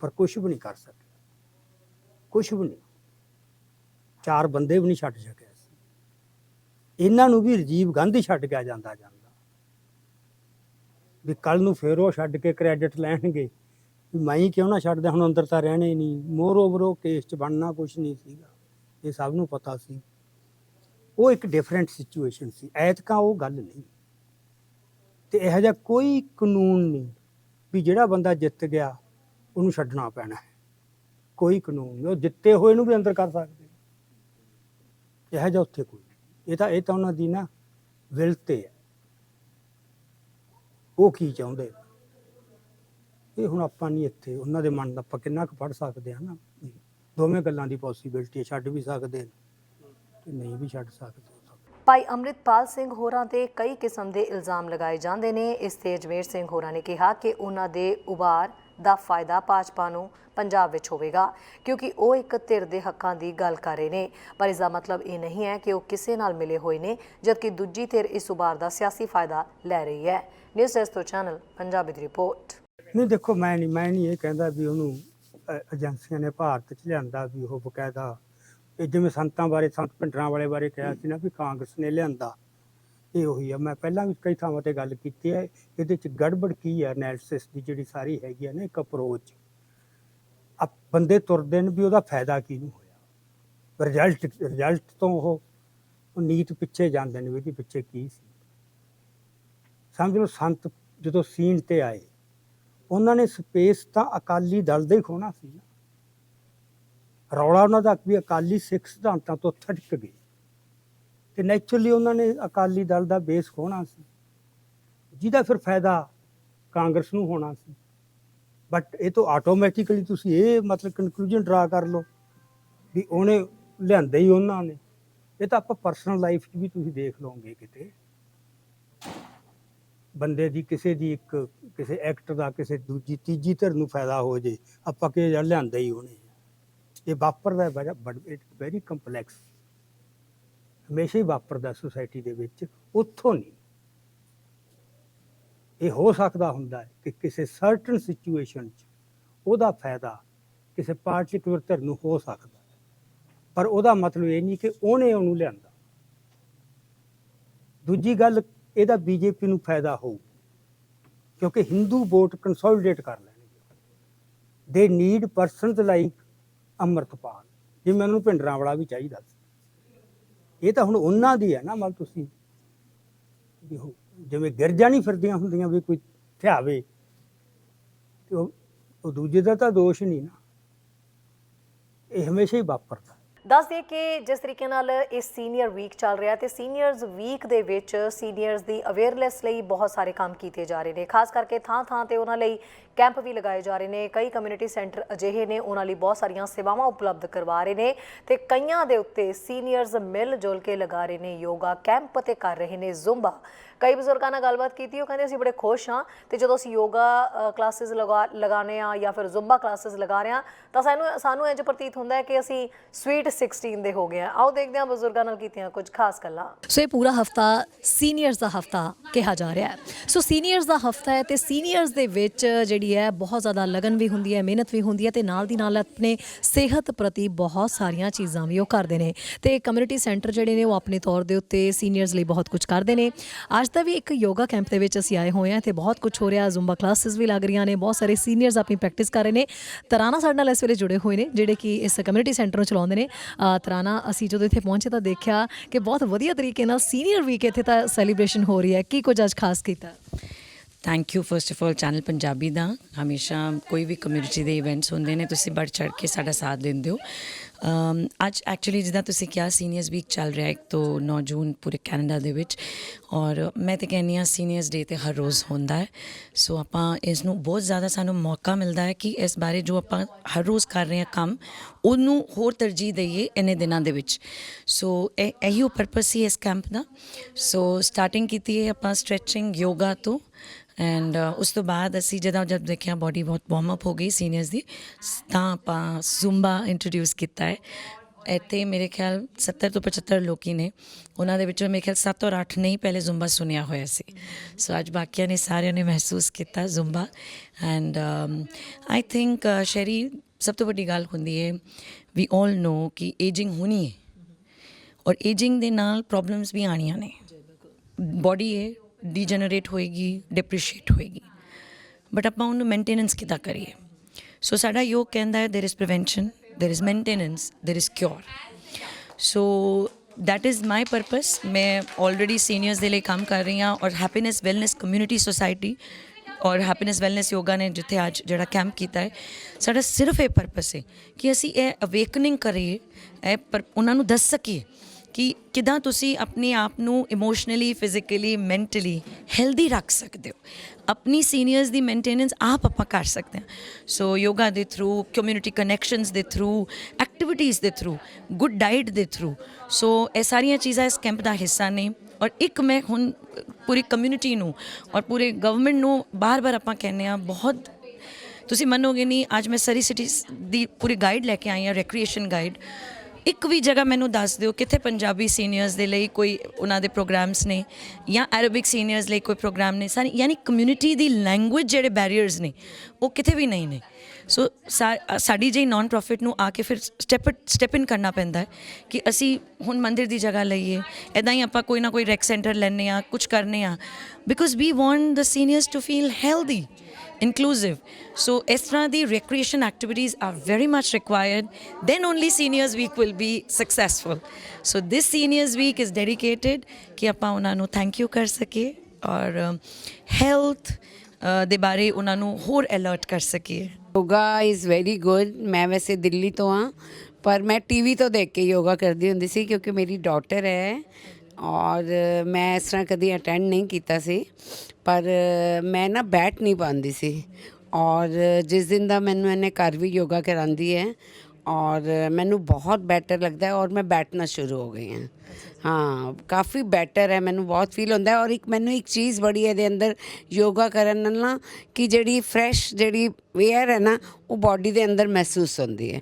ਪਰ ਕੁਝ ਵੀ ਨਹੀਂ ਕਰ ਸਕਿਆ। ਕੁਝ ਵੀ ਨਹੀਂ। ਚਾਰ ਬੰਦੇ ਵੀ ਨਹੀਂ ਛੱਡ ਸਕਿਆ ਸੀ। ਇਹਨਾਂ ਨੂੰ ਵੀ ਰਾਜੀਵ ਗਾਂਧੀ ਛੱਡ ਗਿਆ ਜਾਂਦਾ ਜਾਂਦਾ। ਵੀ ਕੱਲ ਨੂੰ ਫੇਰ ਉਹ ਛੱਡ ਕੇ ਕ੍ਰੈਡਿਟ ਲੈਣਗੇ। ਵੀ ਮੈਂ ਹੀ ਕਿਉਂ ਨਾ ਛੱਡਦਾ ਹੁਣ ਅੰਦਰ ਤਾਂ ਰਹਿਣੇ ਨਹੀਂ। ਮੋਰ ਓਵਰ ਉਹ ਕੇਸ 'ਚ ਬਣਨਾ ਕੁਝ ਨਹੀਂ ਸੀਗਾ। ਇਹ ਸਭ ਨੂੰ ਪਤਾ ਸੀ। ਉਹ ਇੱਕ ਡਿਫਰੈਂਟ ਸਿਚੁਏਸ਼ਨ ਸੀ। ਐਤਕਾਂ ਉਹ ਗੱਲ ਨਹੀਂ। ਤੇ ਇਹੋ ਜਿਹਾ ਕੋਈ ਕਾਨੂੰਨ ਨਹੀਂ ਵੀ ਜਿਹੜਾ ਬੰਦਾ ਜਿੱਤ ਗਿਆ, ਉਹਨੂੰ ਛੱਡਣਾ ਪੈਣਾ ਹੈ। ਕੋਈ ਕਾਨੂੰਨ ਨਹੀਂ। ਉਹ ਜਿੱਤੇ ਹੋਏ ਨੂੰ ਵੀ ਅੰਦਰ ਕਰ ਸਕਦੇ। ਇਹੋ ਜਿਹਾ ਉੱਥੇ ਕੋਈ ਨਹੀਂ। ਇਹ ਤਾਂ ਇਹ ਤਾਂ ਉਹਨਾਂ ਦੀ ਨਾ ਵਿਲ ਤੇ ਹੈ। ਉਹ ਕੀ ਚਾਹੁੰਦੇ? ਇਹ ਹੁਣ ਆਪਾਂ ਨਹੀਂ ਇੱਥੇ, ਉਹਨਾਂ ਦੇ ਮਨ ਦਾ ਆਪਾਂ ਕਿੰਨਾ ਕੁ ਪੜ ਸਕਦੇ ਹਾਂ ਨਾ? ਦੋਵੇਂ ਗੱਲਾਂ ਦੀ ਪੋਸੀਬਿਲਿਟੀ ਛੱਡ ਵੀ ਸਕਦੇ ਨੇ ਤੇ ਨਹੀਂ ਵੀ ਛੱਡ ਸਕਦੇ ਭਾਈ ਅੰਮ੍ਰਿਤਪਾਲ ਸਿੰਘ ਹੋਰਾਂ ਤੇ ਕਈ ਕਿਸਮ ਦੇ ਇਲਜ਼ਾਮ ਲਗਾਏ ਜਾਂਦੇ ਨੇ। ਇਸ ਤੇ ਅਜਮੇਰ ਸਿੰਘ ਹੋਰਾਂ ਨੇ ਕਿਹਾ ਕਿ ਉਹਨਾਂ ਦੇ ਉਬਾਰ ਦਾ ਫਾਇਦਾ ਭਾਜਪਾ ਨੂੰ ਪੰਜਾਬ ਵਿੱਚ ਹੋਵੇਗਾ, ਕਿਉਂਕਿ ਉਹ ਇੱਕ ਧਿਰ ਦੇ ਹੱਕਾਂ ਦੀ ਗੱਲ ਕਰ ਰਹੇ ਨੇ। ਪਰ ਇਸ ਦਾ ਮਤਲਬ ਇਹ ਨਹੀਂ ਹੈ ਕਿ ਉਹ ਕਿਸੇ ਨਾਲ ਮਿਲੇ ਹੋਏ ਨੇ, ਜਦਕਿ ਦੂਜੀ ਧਿਰ ਇਸ ਉਬਾਰ ਦਾ ਸਿਆਸੀ ਫਾਇਦਾ ਲੈ ਰਹੀ ਹੈ। ਨਿਊਜ਼ ਡੈਸਕ ਤੋਂ ਚੈਨਲ ਪੰਜਾਬੀ ਦੀ ਰਿਪੋਰਟ। ਨਹੀਂ ਦੇਖੋ ਮੈਂ ਨਹੀਂ ਮੈਂ ਨਹੀਂ ਇਹ ਕਹਿੰਦਾ ਵੀ ਉਹਨੂੰ ਅ, ਏਜੰਸੀਆਂ ਨੇ ਭਾਰਤ 'ਚ ਲਿਆਂਦਾ ਵੀ ਉਹ ਬਕਾਇਦਾ। ਇਹ ਜਿਵੇਂ ਸੰਤਾਂ ਬਾਰੇ ਸੰਤ ਪਿੰਡਰਾਂ ਵਾਲੇ ਬਾਰੇ ਕਿਹਾ ਸੀ ਨਾ ਵੀ ਕਾਂਗਰਸ ਨੇ ਲਿਆਂਦਾ ਇਹ ਉਹੀ ਆ। ਮੈਂ ਪਹਿਲਾਂ ਵੀ ਕਈ ਥਾਵਾਂ ਤੇ ਗੱਲ ਕੀਤੀ ਹੈ ਇਹਦੇ 'ਚ ਗੜਬੜ ਕੀ ਹੈ ਐਨਾਲਿਸਿਸ ਦੀ ਜਿਹੜੀ ਸਾਰੀ ਹੈਗੀ ਆ ਨਾ ਇੱਕ ਅਪਰੋਚ ਆ ਬੰਦੇ ਤੁਰਦੇ ਨੇ ਵੀ ਉਹਦਾ ਫਾਇਦਾ ਕੀ ਨੂੰ ਹੋਇਆ? ਰਿਜ਼ਲਟ ਰਿਜ਼ਲਟ ਤੋਂ ਉਹ ਉਹ ਨੀਤ ਪਿੱਛੇ ਜਾਂਦੇ ਨੇ ਵੀ ਇਹਦੇ ਪਿੱਛੇ ਕੀ ਸੀ? ਸਮਝ ਲਓ ਸੰਤ ਜਦੋਂ ਸੀਨ ਤੇ ਆਏ ਉਹਨਾਂ ਨੇ ਸਪੇਸ ਤਾਂ ਅਕਾਲੀ ਦਲ ਦਾ ਹੀ ਖੋਣਾ ਸੀ। ਰੌਲਾ ਉਹਨਾਂ ਦਾ ਵੀ ਅਕਾਲੀ ਸਿੱਖ ਸਿਧਾਂਤਾਂ ਤੋਂ ਥੜਕ ਗਈ ਤੇ ਨੈਚੁਰਲੀ ਉਹਨਾਂ ਨੇ ਅਕਾਲੀ ਦਲ ਦਾ ਬੇਸ ਖੋਣਾ ਸੀ। ਜਿਹਦਾ ਫਿਰ ਫਾਇਦਾ ਕਾਂਗਰਸ ਨੂੰ ਹੋਣਾ ਸੀ। ਬਟ ਇਹ ਤੋਂ ਆਟੋਮੈਟਿਕਲੀ ਤੁਸੀਂ ਇਹ ਮਤਲਬ ਕਨਕਲੂਜਨ ਡਰਾ ਕਰ ਲਓ ਵੀ ਉਹਨੇ ਲਿਆਂਦੇ ਹੀ ਉਹਨਾਂ ਨੇ। ਇਹ ਤਾਂ ਆਪਾਂ ਪਰਸਨਲ ਲਾਈਫ 'ਚ ਵੀ ਤੁਸੀਂ ਦੇਖ ਲਓਗੇ ਕਿਤੇ। ਬੰਦੇ ਦੀ ਕਿਸੇ ਦੀ ਇੱਕ, ਕਿਸੇ ਐਕਟ ਦਾ ਕਿਸੇ ਦੂਜੀ, ਤੀਜੀ ਧਿਰ ਨੂੰ ਫਾਇਦਾ ਹੋ ਜੇ, ਆਪਾਂ ਕਿ ਯਾਰ ਲਿਆਂਦਾ ਹੀ ਉਹਨੇ ਇਹ ਵਾਪਰਦਾ ਬੜਾ ਵੈਰੀ ਕੰਪਲੈਕਸ ਹਮੇਸ਼ਾ ਹੀ ਵਾਪਰਦਾ ਸੁਸਾਇਟੀ ਦੇ ਵਿੱਚ, ਉੱਥੋਂ ਨਹੀਂ। ਇਹ ਹੋ ਸਕਦਾ ਹੁੰਦਾ ਹੈ ਕਿ ਕਿਸੇ ਸਰਟਨ ਸਿਚੁਏਸ਼ਨ 'ਚ ਉਹਦਾ ਫਾਇਦਾ ਕਿਸੇ ਪਾਰਟਿਕੂਲਰ ਧਿਰ ਨੂੰ ਹੋ ਸਕਦਾ ਹੈ। ਪਰ ਉਹਦਾ ਮਤਲਬ ਇਹ ਨਹੀਂ ਕਿ ਉਹਨੇ ਉਹਨੂੰ ਲਿਆਂਦਾ। ਦੂਜੀ ਗੱਲ ਇਹਦਾ ਬੀਜੇਪੀ ਨੂੰ ਫਾਇਦਾ ਹੋਊ। ਕਿਉਂਕਿ ਹਿੰਦੂ ਵੋਟ ਕੰਸੋਲੀਡੇਟ ਕਰ ਲੈਣਗੇ। ਦੇ ਨੀਡ ਪਰਸਨਸ ਲਾਈਕ ਅੰਮ੍ਰਿਤਪਾਲ ਜਿਵੇਂ ਉਹਨੂੰ ਭਿੰਡਰਾਂ ਵਾਲਾ ਵੀ ਚਾਹੀਦਾ ਸੀ। ਇਹ ਤਾਂ ਹੁਣ ਉਹਨਾਂ ਦੀ ਹੈ ਨਾ ਮਤਲਬ ਤੁਸੀਂ ਜਿਵੇਂ ਗਿਰਜਾ ਨਹੀਂ ਫਿਰਦੀਆਂ ਹੁੰਦੀਆਂ ਵੀ ਕੋਈ ਥਿਆਵੇ। ਤੇ ਉਹ ਉਹ ਦੂਜੇ ਦਾ ਤਾਂ ਦੋਸ਼ ਨਹੀਂ ਨਾ। ਇਹ ਹਮੇਸ਼ਾ ਹੀ ਵਾਪਰਦਾ। ਦੱਸ ਦਈਏ ਕਿ ਜਿਸ ਤਰੀਕੇ ਨਾਲ ਇਹ ਸੀਨੀਅਰ ਵੀਕ ਚੱਲ ਰਿਹਾ ਤੇ ਸੀਨੀਅਰਸ ਵੀਕ ਦੇ ਵਿੱਚ ਸੀਨੀਅਰਸ ਦੀ ਅਵੇਅਰਨੈਸ ਲਈ ਬਹੁਤ ਸਾਰੇ ਕੰਮ ਕੀਤੇ ਜਾ ਰਹੇ ਨੇ। ਖਾਸ ਕਰਕੇ ਥਾਂ ਥਾਂ ਤੇ ਉਹਨਾਂ ਲਈ ਕੈਂਪ ਵੀ ਲਗਾਏ ਜਾ ਰਹੇ ਨੇ। ਕਈ ਕਮਿਊਨਿਟੀ ਸੈਂਟਰ ਅਜਿਹੇ ਨੇ, ਉਹਨਾਂ ਲਈ ਬਹੁਤ ਸਾਰੀਆਂ ਸੇਵਾਵਾਂ ਉਪਲਬਧ ਕਰਵਾ ਰਹੇ ਨੇ ਤੇ ਕਈਆਂ ਦੇ ਉੱਤੇ ਸੀਨੀਅਰਸ ਮਿਲ ਜੁਲ ਕੇ ਲਗਾ ਰਹੇ ਨੇ ਯੋਗਾ ਕੈਂਪ ਤੇ ਕਰ ਰਹੇ ਨੇ ਜ਼ੁੰਬਾ। ਕਈ ਬਜ਼ੁਰਗਾਂ ਨਾਲ ਗੱਲਬਾਤ ਕੀਤੀ, ਉਹ ਕਹਿੰਦੇ ਅਸੀਂ ਬੜੇ ਖੁਸ਼ ਹਾਂ ਤੇ ਜਦੋਂ ਅਸੀਂ ਯੋਗਾ ਕਲਾਸਿਸ ਲਗਾ, ਲਗਾਉਂਦੇ ਆ ਜਾਂ ਫਿਰ ਜ਼ੁੰਬਾ ਕਲਾਸਿਸ ਲਗਾ ਰਹੇ ਆ ਤਾਂ ਸਾਨੂੰ ਸਾਨੂੰ ਇੰਜ ਪ੍ਰਤੀਤ ਹੁੰਦਾ ਹੈ ਕਿ ਅਸੀਂ ਸਵੀਟ 16 ਦੇ ਹੋ ਗਏ ਆ ਆਓ ਦੇਖਦੇ ਹਾਂ ਬਜ਼ੁਰਗਾਂ ਨਾਲ ਕੀਤੀਆਂ ਕੁਝ ਖਾਸ ਗੱਲਾਂ। ਸੋ ਇਹ ਪੂਰਾ ਹਫਤਾ ਸੀਨੀਅਰਸ ਦਾ ਹਫਤਾ ਕਿਹਾ ਜਾ ਰਿਹਾ ਹੈ। ਸੋ ਸੀਨੀਅਰਸ ਦਾ ਹਫਤਾ ਹੈ ਤੇ ਸੀਨੀਅਰਸ ਦੇ ਵਿੱਚ ਜਿਹੜੀ ਹੈ ਬਹੁਤ ਜ਼ਿਆਦਾ ਲਗਨ ਵੀ ਹੁੰਦੀ ਹੈ, ਮਿਹਨਤ ਵੀ ਹੁੰਦੀ ਹੈ ਤੇ ਨਾਲ ਦੀ ਨਾਲ ਆਪਣੇ ਸਿਹਤ ਪ੍ਰਤੀ ਬਹੁਤ ਸਾਰੀਆਂ ਚੀਜ਼ਾਂ ਵੀ ਉਹ ਕਰਦੇ ਨੇ। ਤੇ ਕਮਿਊਨਿਟੀ ਸੈਂਟਰ ਜਿਹੜੇ ਨੇ ਉਹ ਆਪਣੇ ਤੌਰ ਦੇ ਉੱਤੇ ਸੀਨੀਅਰਸ ਲਈ ਬਹੁਤ ਕੁਝ ਕਰਦੇ ਨੇ। ਅੱਜ ਅੱਜ ਦਾ ਵੀ ਇੱਕ ਯੋਗਾ ਕੈਂਪ ਦੇ ਵਿੱਚ ਅਸੀਂ ਆਏ ਹੋਏ ਹਾਂ। ਤੇ ਬਹੁਤ ਕੁਝ ਹੋ ਰਿਹਾ। ਜ਼ੁੰਬਾ ਕਲਾਸਿਸ ਵੀ ਲੱਗ ਰਹੀਆਂ ਨੇ। ਬਹੁਤ ਸਾਰੇ ਸੀਨੀਅਰਸ ਆਪਣੀ ਪ੍ਰੈਕਟਿਸ ਕਰ ਰਹੇ ਨੇ। ਤਰਾਣਾ ਸਾਡੇ ਨਾਲ ਇਸ ਵੇਲੇ ਜੁੜੇ ਹੋਏ ਨੇ, ਜਿਹੜੇ ਕਿ ਇਸ ਕਮਿਊਨਿਟੀ ਸੈਂਟਰ ਨੂੰ ਚਲਾਉਂਦੇ ਨੇ। ਤਰਾਣਾ ਅਸੀਂ ਜਦੋਂ ਇੱਥੇ ਪਹੁੰਚੇ ਤਾਂ ਦੇਖਿਆ ਕਿ ਬਹੁਤ ਵਧੀਆ ਤਰੀਕੇ ਨਾਲ ਸੀਨੀਅਰ ਵੀਕ ਇੱਥੇ ਤਾਂ ਸੈਲੀਬ੍ਰੇਸ਼ਨ ਹੋ ਰਹੀ ਹੈ। ਕੀ ਕੁਝ ਅੱਜ ਖਾਸ ਕੀਤਾ? Thank you first of all channel Punjabi ਦਾ। ਹਮੇਸ਼ਾ ਕੋਈ ਵੀ ਕਮਿਊਨਿਟੀ ਦੇ ਇਵੈਂਟਸ ਹੁੰਦੇ ਨੇ, ਤੁਸੀਂ ਬੜ ਚੜ ਕੇ ਸਾਡਾ ਸਾਥ ਦਿੰਦੇ ਹੋ। ਅੱਜ ਐਕਚੁਅਲੀ ਜਿੱਦਾਂ ਤੁਸੀਂ ਕਿਹਾ ਸੀਨੀਅਰਸ ਵੀਕ ਚੱਲ ਰਿਹਾ ਇੱਕ ਤੋਂ 9 ਜੂਨ ਪੂਰੇ ਕੈਨੇਡਾ ਦੇ ਵਿੱਚ ਔਰ ਮੈਂ ਤੇ ਕਹਿੰਦੀ ਹਾਂ ਸੀਨੀਅਰਸ ਡੇ ਤੇ ਹਰ ਰੋਜ਼ ਹੁੰਦਾ ਹੈ। ਸੋ ਆਪਾਂ ਇਸ ਨੂੰ ਬਹੁਤ ਜ਼ਿਆਦਾ ਸਾਨੂੰ ਮੌਕਾ ਮਿਲਦਾ ਹੈ ਕਿ ਇਸ ਬਾਰੇ ਜੋ ਆਪਾਂ ਹਰ ਰੋਜ਼ ਕਰ ਰਹੇ ਹਾਂ ਕੰਮ, ਉਹਨੂੰ ਹੋਰ ਤਰਜੀਹ ਦਈਏ ਇਹਨੇ ਦਿਨਾਂ ਦੇ ਵਿੱਚ। ਸੋ ਇਹ ਇਹੀ ਪਰਪਸ ਸੀ ਇਸ ਕੈਂਪ ਦਾ। ਸੋ ਸਟਾਰਟਿੰਗ ਕੀਤੀ ਹੈ ਆਪਾਂ ਸਟ੍ਰੈਚਿੰਗ ਯੋਗਾ ਤੋਂ। ਐਂਡ ਉਸ ਤੋਂ ਬਾਅਦ ਅਸੀਂ ਜਦੋਂ ਜਦ ਦੇਖਿਆ ਬਾਡੀ ਬਹੁਤ ਵਾਰਮ ਅਪ ਹੋ ਗਈ ਸੀਨੀਅਰਸ ਦੀ ਤਾਂ ਆਪਾਂ ਜ਼ੁੰਬਾ ਇੰਟਰੋਡਿਊਸ ਕੀਤਾ ਹੈ। ਇੱਥੇ ਮੇਰੇ ਖਿਆਲ 70 ਤੋਂ 75 ਲੋਕੀ ਨੇ। ਉਹਨਾਂ ਦੇ ਵਿੱਚੋਂ ਮੇਰੇ ਖਿਆਲ 7 ਔਰ 8 ਨਹੀਂ ਪਹਿਲੇ ਜ਼ੁੰਬਾ ਸੁਣਿਆ ਹੋਇਆ ਸੀ। ਸੋ ਅੱਜ ਬਾਕੀਆਂ ਨੇ ਸਾਰਿਆਂ ਨੇ ਮਹਿਸੂਸ ਕੀਤਾ Zumba and I think Sherry ਸਭ ਤੋਂ ਵੱਡੀ ਗੱਲ ਹੁੰਦੀ ਹੈ ਵੀ ਆਲ ਨੋ ਕਿ ਏਜਿੰਗ ਹੋਣੀ ਹੈ। ਔਰ ਏਜਿੰਗ ਦੇ ਨਾਲ ਪ੍ਰੋਬਲਮਸ ਵੀ ਆਣੀਆਂ ਨੇ। ਬਾਡੀ ਹੈ ਡੀਜਨਰੇਟ ਹੋਏਗੀ ਡਿਪਰੀਸ਼ੀਏਟ ਹੋਏਗੀ ਬਟ ਆਪਾਂ ਉਹਨੂੰ ਮੇਨਟੇਨੈਂਸ ਕਿੱਦਾਂ ਕਰੀਏ ਸੋ ਸਾਡਾ ਯੋਗ ਕਹਿੰਦਾ ਹੈ there is prevention there is maintenance there is cure so that is my purpose ਮੈਂ ਆਲਰੇਡੀ ਸੀਨੀਅਰਸ ਦੇ ਲਈ ਕੰਮ ਕਰ ਰਹੀ ਹਾਂ ਔਰ ਹੈਪੀਨੈਸ ਵੈਲਨੈਸ ਕਮਿਊਨਿਟੀ ਸੁਸਾਇਟੀ ਔਰ ਹੈਪੀਨੈਸ ਵੈਲਨੈਸ ਯੋਗਾ ਨੇ ਜਿੱਥੇ ਅੱਜ ਜਿਹੜਾ ਕੈਂਪ ਕੀਤਾ ਹੈ ਸਾਡਾ ਸਿਰਫ ਇਹ ਪਰਪਸ ਹੈ ਕਿ ਅਸੀਂ ਇਹ ਅਵੇਕਨਿੰਗ ਕਰੀਏ ਇਹ ਪਰ ਉਹਨਾਂ ਨੂੰ ਦੱਸ ਸਕੀਏ ਕਿ ਕਿਦਾਂ ਤੁਸੀਂ ਆਪਣੇ ਆਪ ਨੂੰ ਇਮੋਸ਼ਨਲੀ ਫਿਜ਼ੀਕਲੀ ਮੈਂਟਲੀ ਹੈਲਦੀ ਰੱਖ ਸਕਦੇ ਹੋ। ਆਪਣੀ ਸੀਨੀਅਰਸ ਦੀ ਮੇਨਟੇਨੈਂਸ ਆਪ ਆਪਾਂ ਕਰ ਸਕਦੇ ਹਾਂ। ਸੋ ਯੋਗਾ ਦੇ ਥਰੂ ਕਮਿਊਨਿਟੀ ਕਨੈਕਸ਼ਨਸ ਦੇ ਥਰੂ ਐਕਟੀਵਿਟੀਜ਼ ਦੇ ਥਰੂ ਗੁੱਡ ਡਾਈਟ ਦੇ ਥਰੂ ਸੋ ਇਹ ਸਾਰੀਆਂ ਚੀਜ਼ਾਂ ਇਸ ਕੈਂਪ ਦਾ ਹਿੱਸਾ ਨੇ। ਔਰ ਇੱਕ ਮੈਂ ਹੁਣ ਪੂਰੀ ਕਮਿਊਨਿਟੀ ਨੂੰ ਔਰ ਪੂਰੇ ਗਵਰਨਮੈਂਟ ਨੂੰ ਬਾਰ-ਬਾਰ ਆਪਾਂ ਕਹਿੰਦੇ ਆ ਬਹੁਤ ਤੁਸੀਂ ਮੰਨੋਗੇ ਨਹੀਂ, ਅੱਜ ਮੈਂ ਸਰੀ ਸਿਟੀ ਦੀ ਪੂਰੀ ਗਾਈਡ ਲੈ ਕੇ ਆਈ ਹਾਂ ਰੈਕ੍ਰੀਏਸ਼ਨ ਗਾਈਡ ਇੱਕ ਵੀ ਜਗ੍ਹਾ ਮੈਨੂੰ ਦੱਸ ਦਿਓ ਕਿੱਥੇ ਪੰਜਾਬੀ ਸੀਨੀਅਰਸ ਦੇ ਲਈ ਕੋਈ ਉਹਨਾਂ ਦੇ ਪ੍ਰੋਗਰਾਮਸ ਨੇ ਜਾਂ ਅਰਬਿਕ ਸੀਨੀਅਰਸ ਲਈ ਕੋਈ ਪ੍ਰੋਗਰਾਮ ਨੇ, ਸਾਰੀ ਯਾਨੀ ਕਮਿਊਨਿਟੀ ਦੀ ਲੈਂਗੁਏਜ ਜਿਹੜੇ ਬੈਰੀਅਰਸ ਨੇ, ਉਹ ਕਿਤੇ ਵੀ ਨਹੀਂ ਨੇ। ਸੋ ਸਾ- ਸਾਡੀ ਜਿਹੀ ਨਾਨ ਪ੍ਰੋਫਿਟ ਨੂੰ ਆ ਕੇ ਫਿਰ ਸਟੈਪ ਸਟੈਪ ਇਨ ਕਰਨਾ ਪੈਂਦਾ ਹੈ ਕਿ ਅਸੀਂ ਹੁਣ ਮੰਦਿਰ ਦੀ ਜਗ੍ਹਾ ਲਈਏ ਐਦਾਂ ਹੀ ਆਪਾਂ ਕੋਈ ਨਾ ਕੋਈ ਰੈਕ ਸੈਂਟਰ ਲੈਣੇ ਆ ਕੁਝ ਕਰਨੇ ਆ because we want the seniors to feel healthy inclusive so ਇਸ ਤਰ੍ਹਾਂ ਦੀ recreation activities are very much required then only seniors week will be successful so this seniors week is dedicated ਕਿ ਆਪਾਂ ਉਹਨਾਂ ਨੂੰ thank you ਕਰ ਸਕੀਏ ਔਰ health ਅ, ਦੇ ਬਾਰੇ ਉਹਨਾਂ ਨੂੰ ਹੋਰ ਅਲਰਟ ਕਰ ਸਕੀਏ ਯੋਗਾ ਇਜ਼ ਵੈਰੀ ਗੁੱਡ ਮੈਂ ਵੈਸੇ ਦਿੱਲੀ ਤੋਂ ਆ ਪਰ ਮੈਂ ਟੀਵੀ ਤੋਂ ਦੇਖ ਕੇ ਯੋਗਾ ਕਰਦੀ ਹੁੰਦੀ ਸੀ ਕਿਉਂਕਿ ਮੇਰੀ ਡਾਟਰ ਹੈ ਔਰ ਮੈਂ ਇਸ ਤਰ੍ਹਾਂ ਕਦੀ ਅਟੈਂਡ ਨਹੀਂ ਕੀਤਾ ਸੀ, ਪਰ ਮੈਂ ਨਾ ਬੈਠ ਨਹੀਂ ਪਾਉਂਦੀ ਸੀ। ਔਰ ਜਿਸ ਦਿਨ ਦਾ ਮੈਨੂੰ ਇਹਨੇ ਘਰ ਵੀ ਯੋਗਾ ਕਰਾਉਂਦੀ ਹੈ, ਔਰ ਮੈਨੂੰ ਬਹੁਤ ਬੈਟਰ ਲੱਗਦਾ ਹੈ ਔਰ ਮੈਂ ਬੈਠਣਾ ਸ਼ੁਰੂ ਹੋ ਗਈ ਹਾਂ। ਹਾਂ, ਕਾਫੀ ਬੈਟਰ ਹੈ, ਮੈਨੂੰ ਬਹੁਤ ਫੀਲ ਹੁੰਦਾ ਹੈ। ਔਰ ਇੱਕ ਮੈਨੂੰ ਇੱਕ ਚੀਜ਼ ਬੜੀ ਇਹਦੇ ਅੰਦਰ ਯੋਗਾ ਕਰਨ ਨਾਲ ਨਾ ਕਿ ਜਿਹੜੀ ਫਰੈਸ਼ ਜਿਹੜੀ ਏਅਰ ਹੈ ਨਾ, ਉਹ ਬਾਡੀ ਦੇ ਅੰਦਰ ਮਹਿਸੂਸ ਹੁੰਦੀ ਹੈ।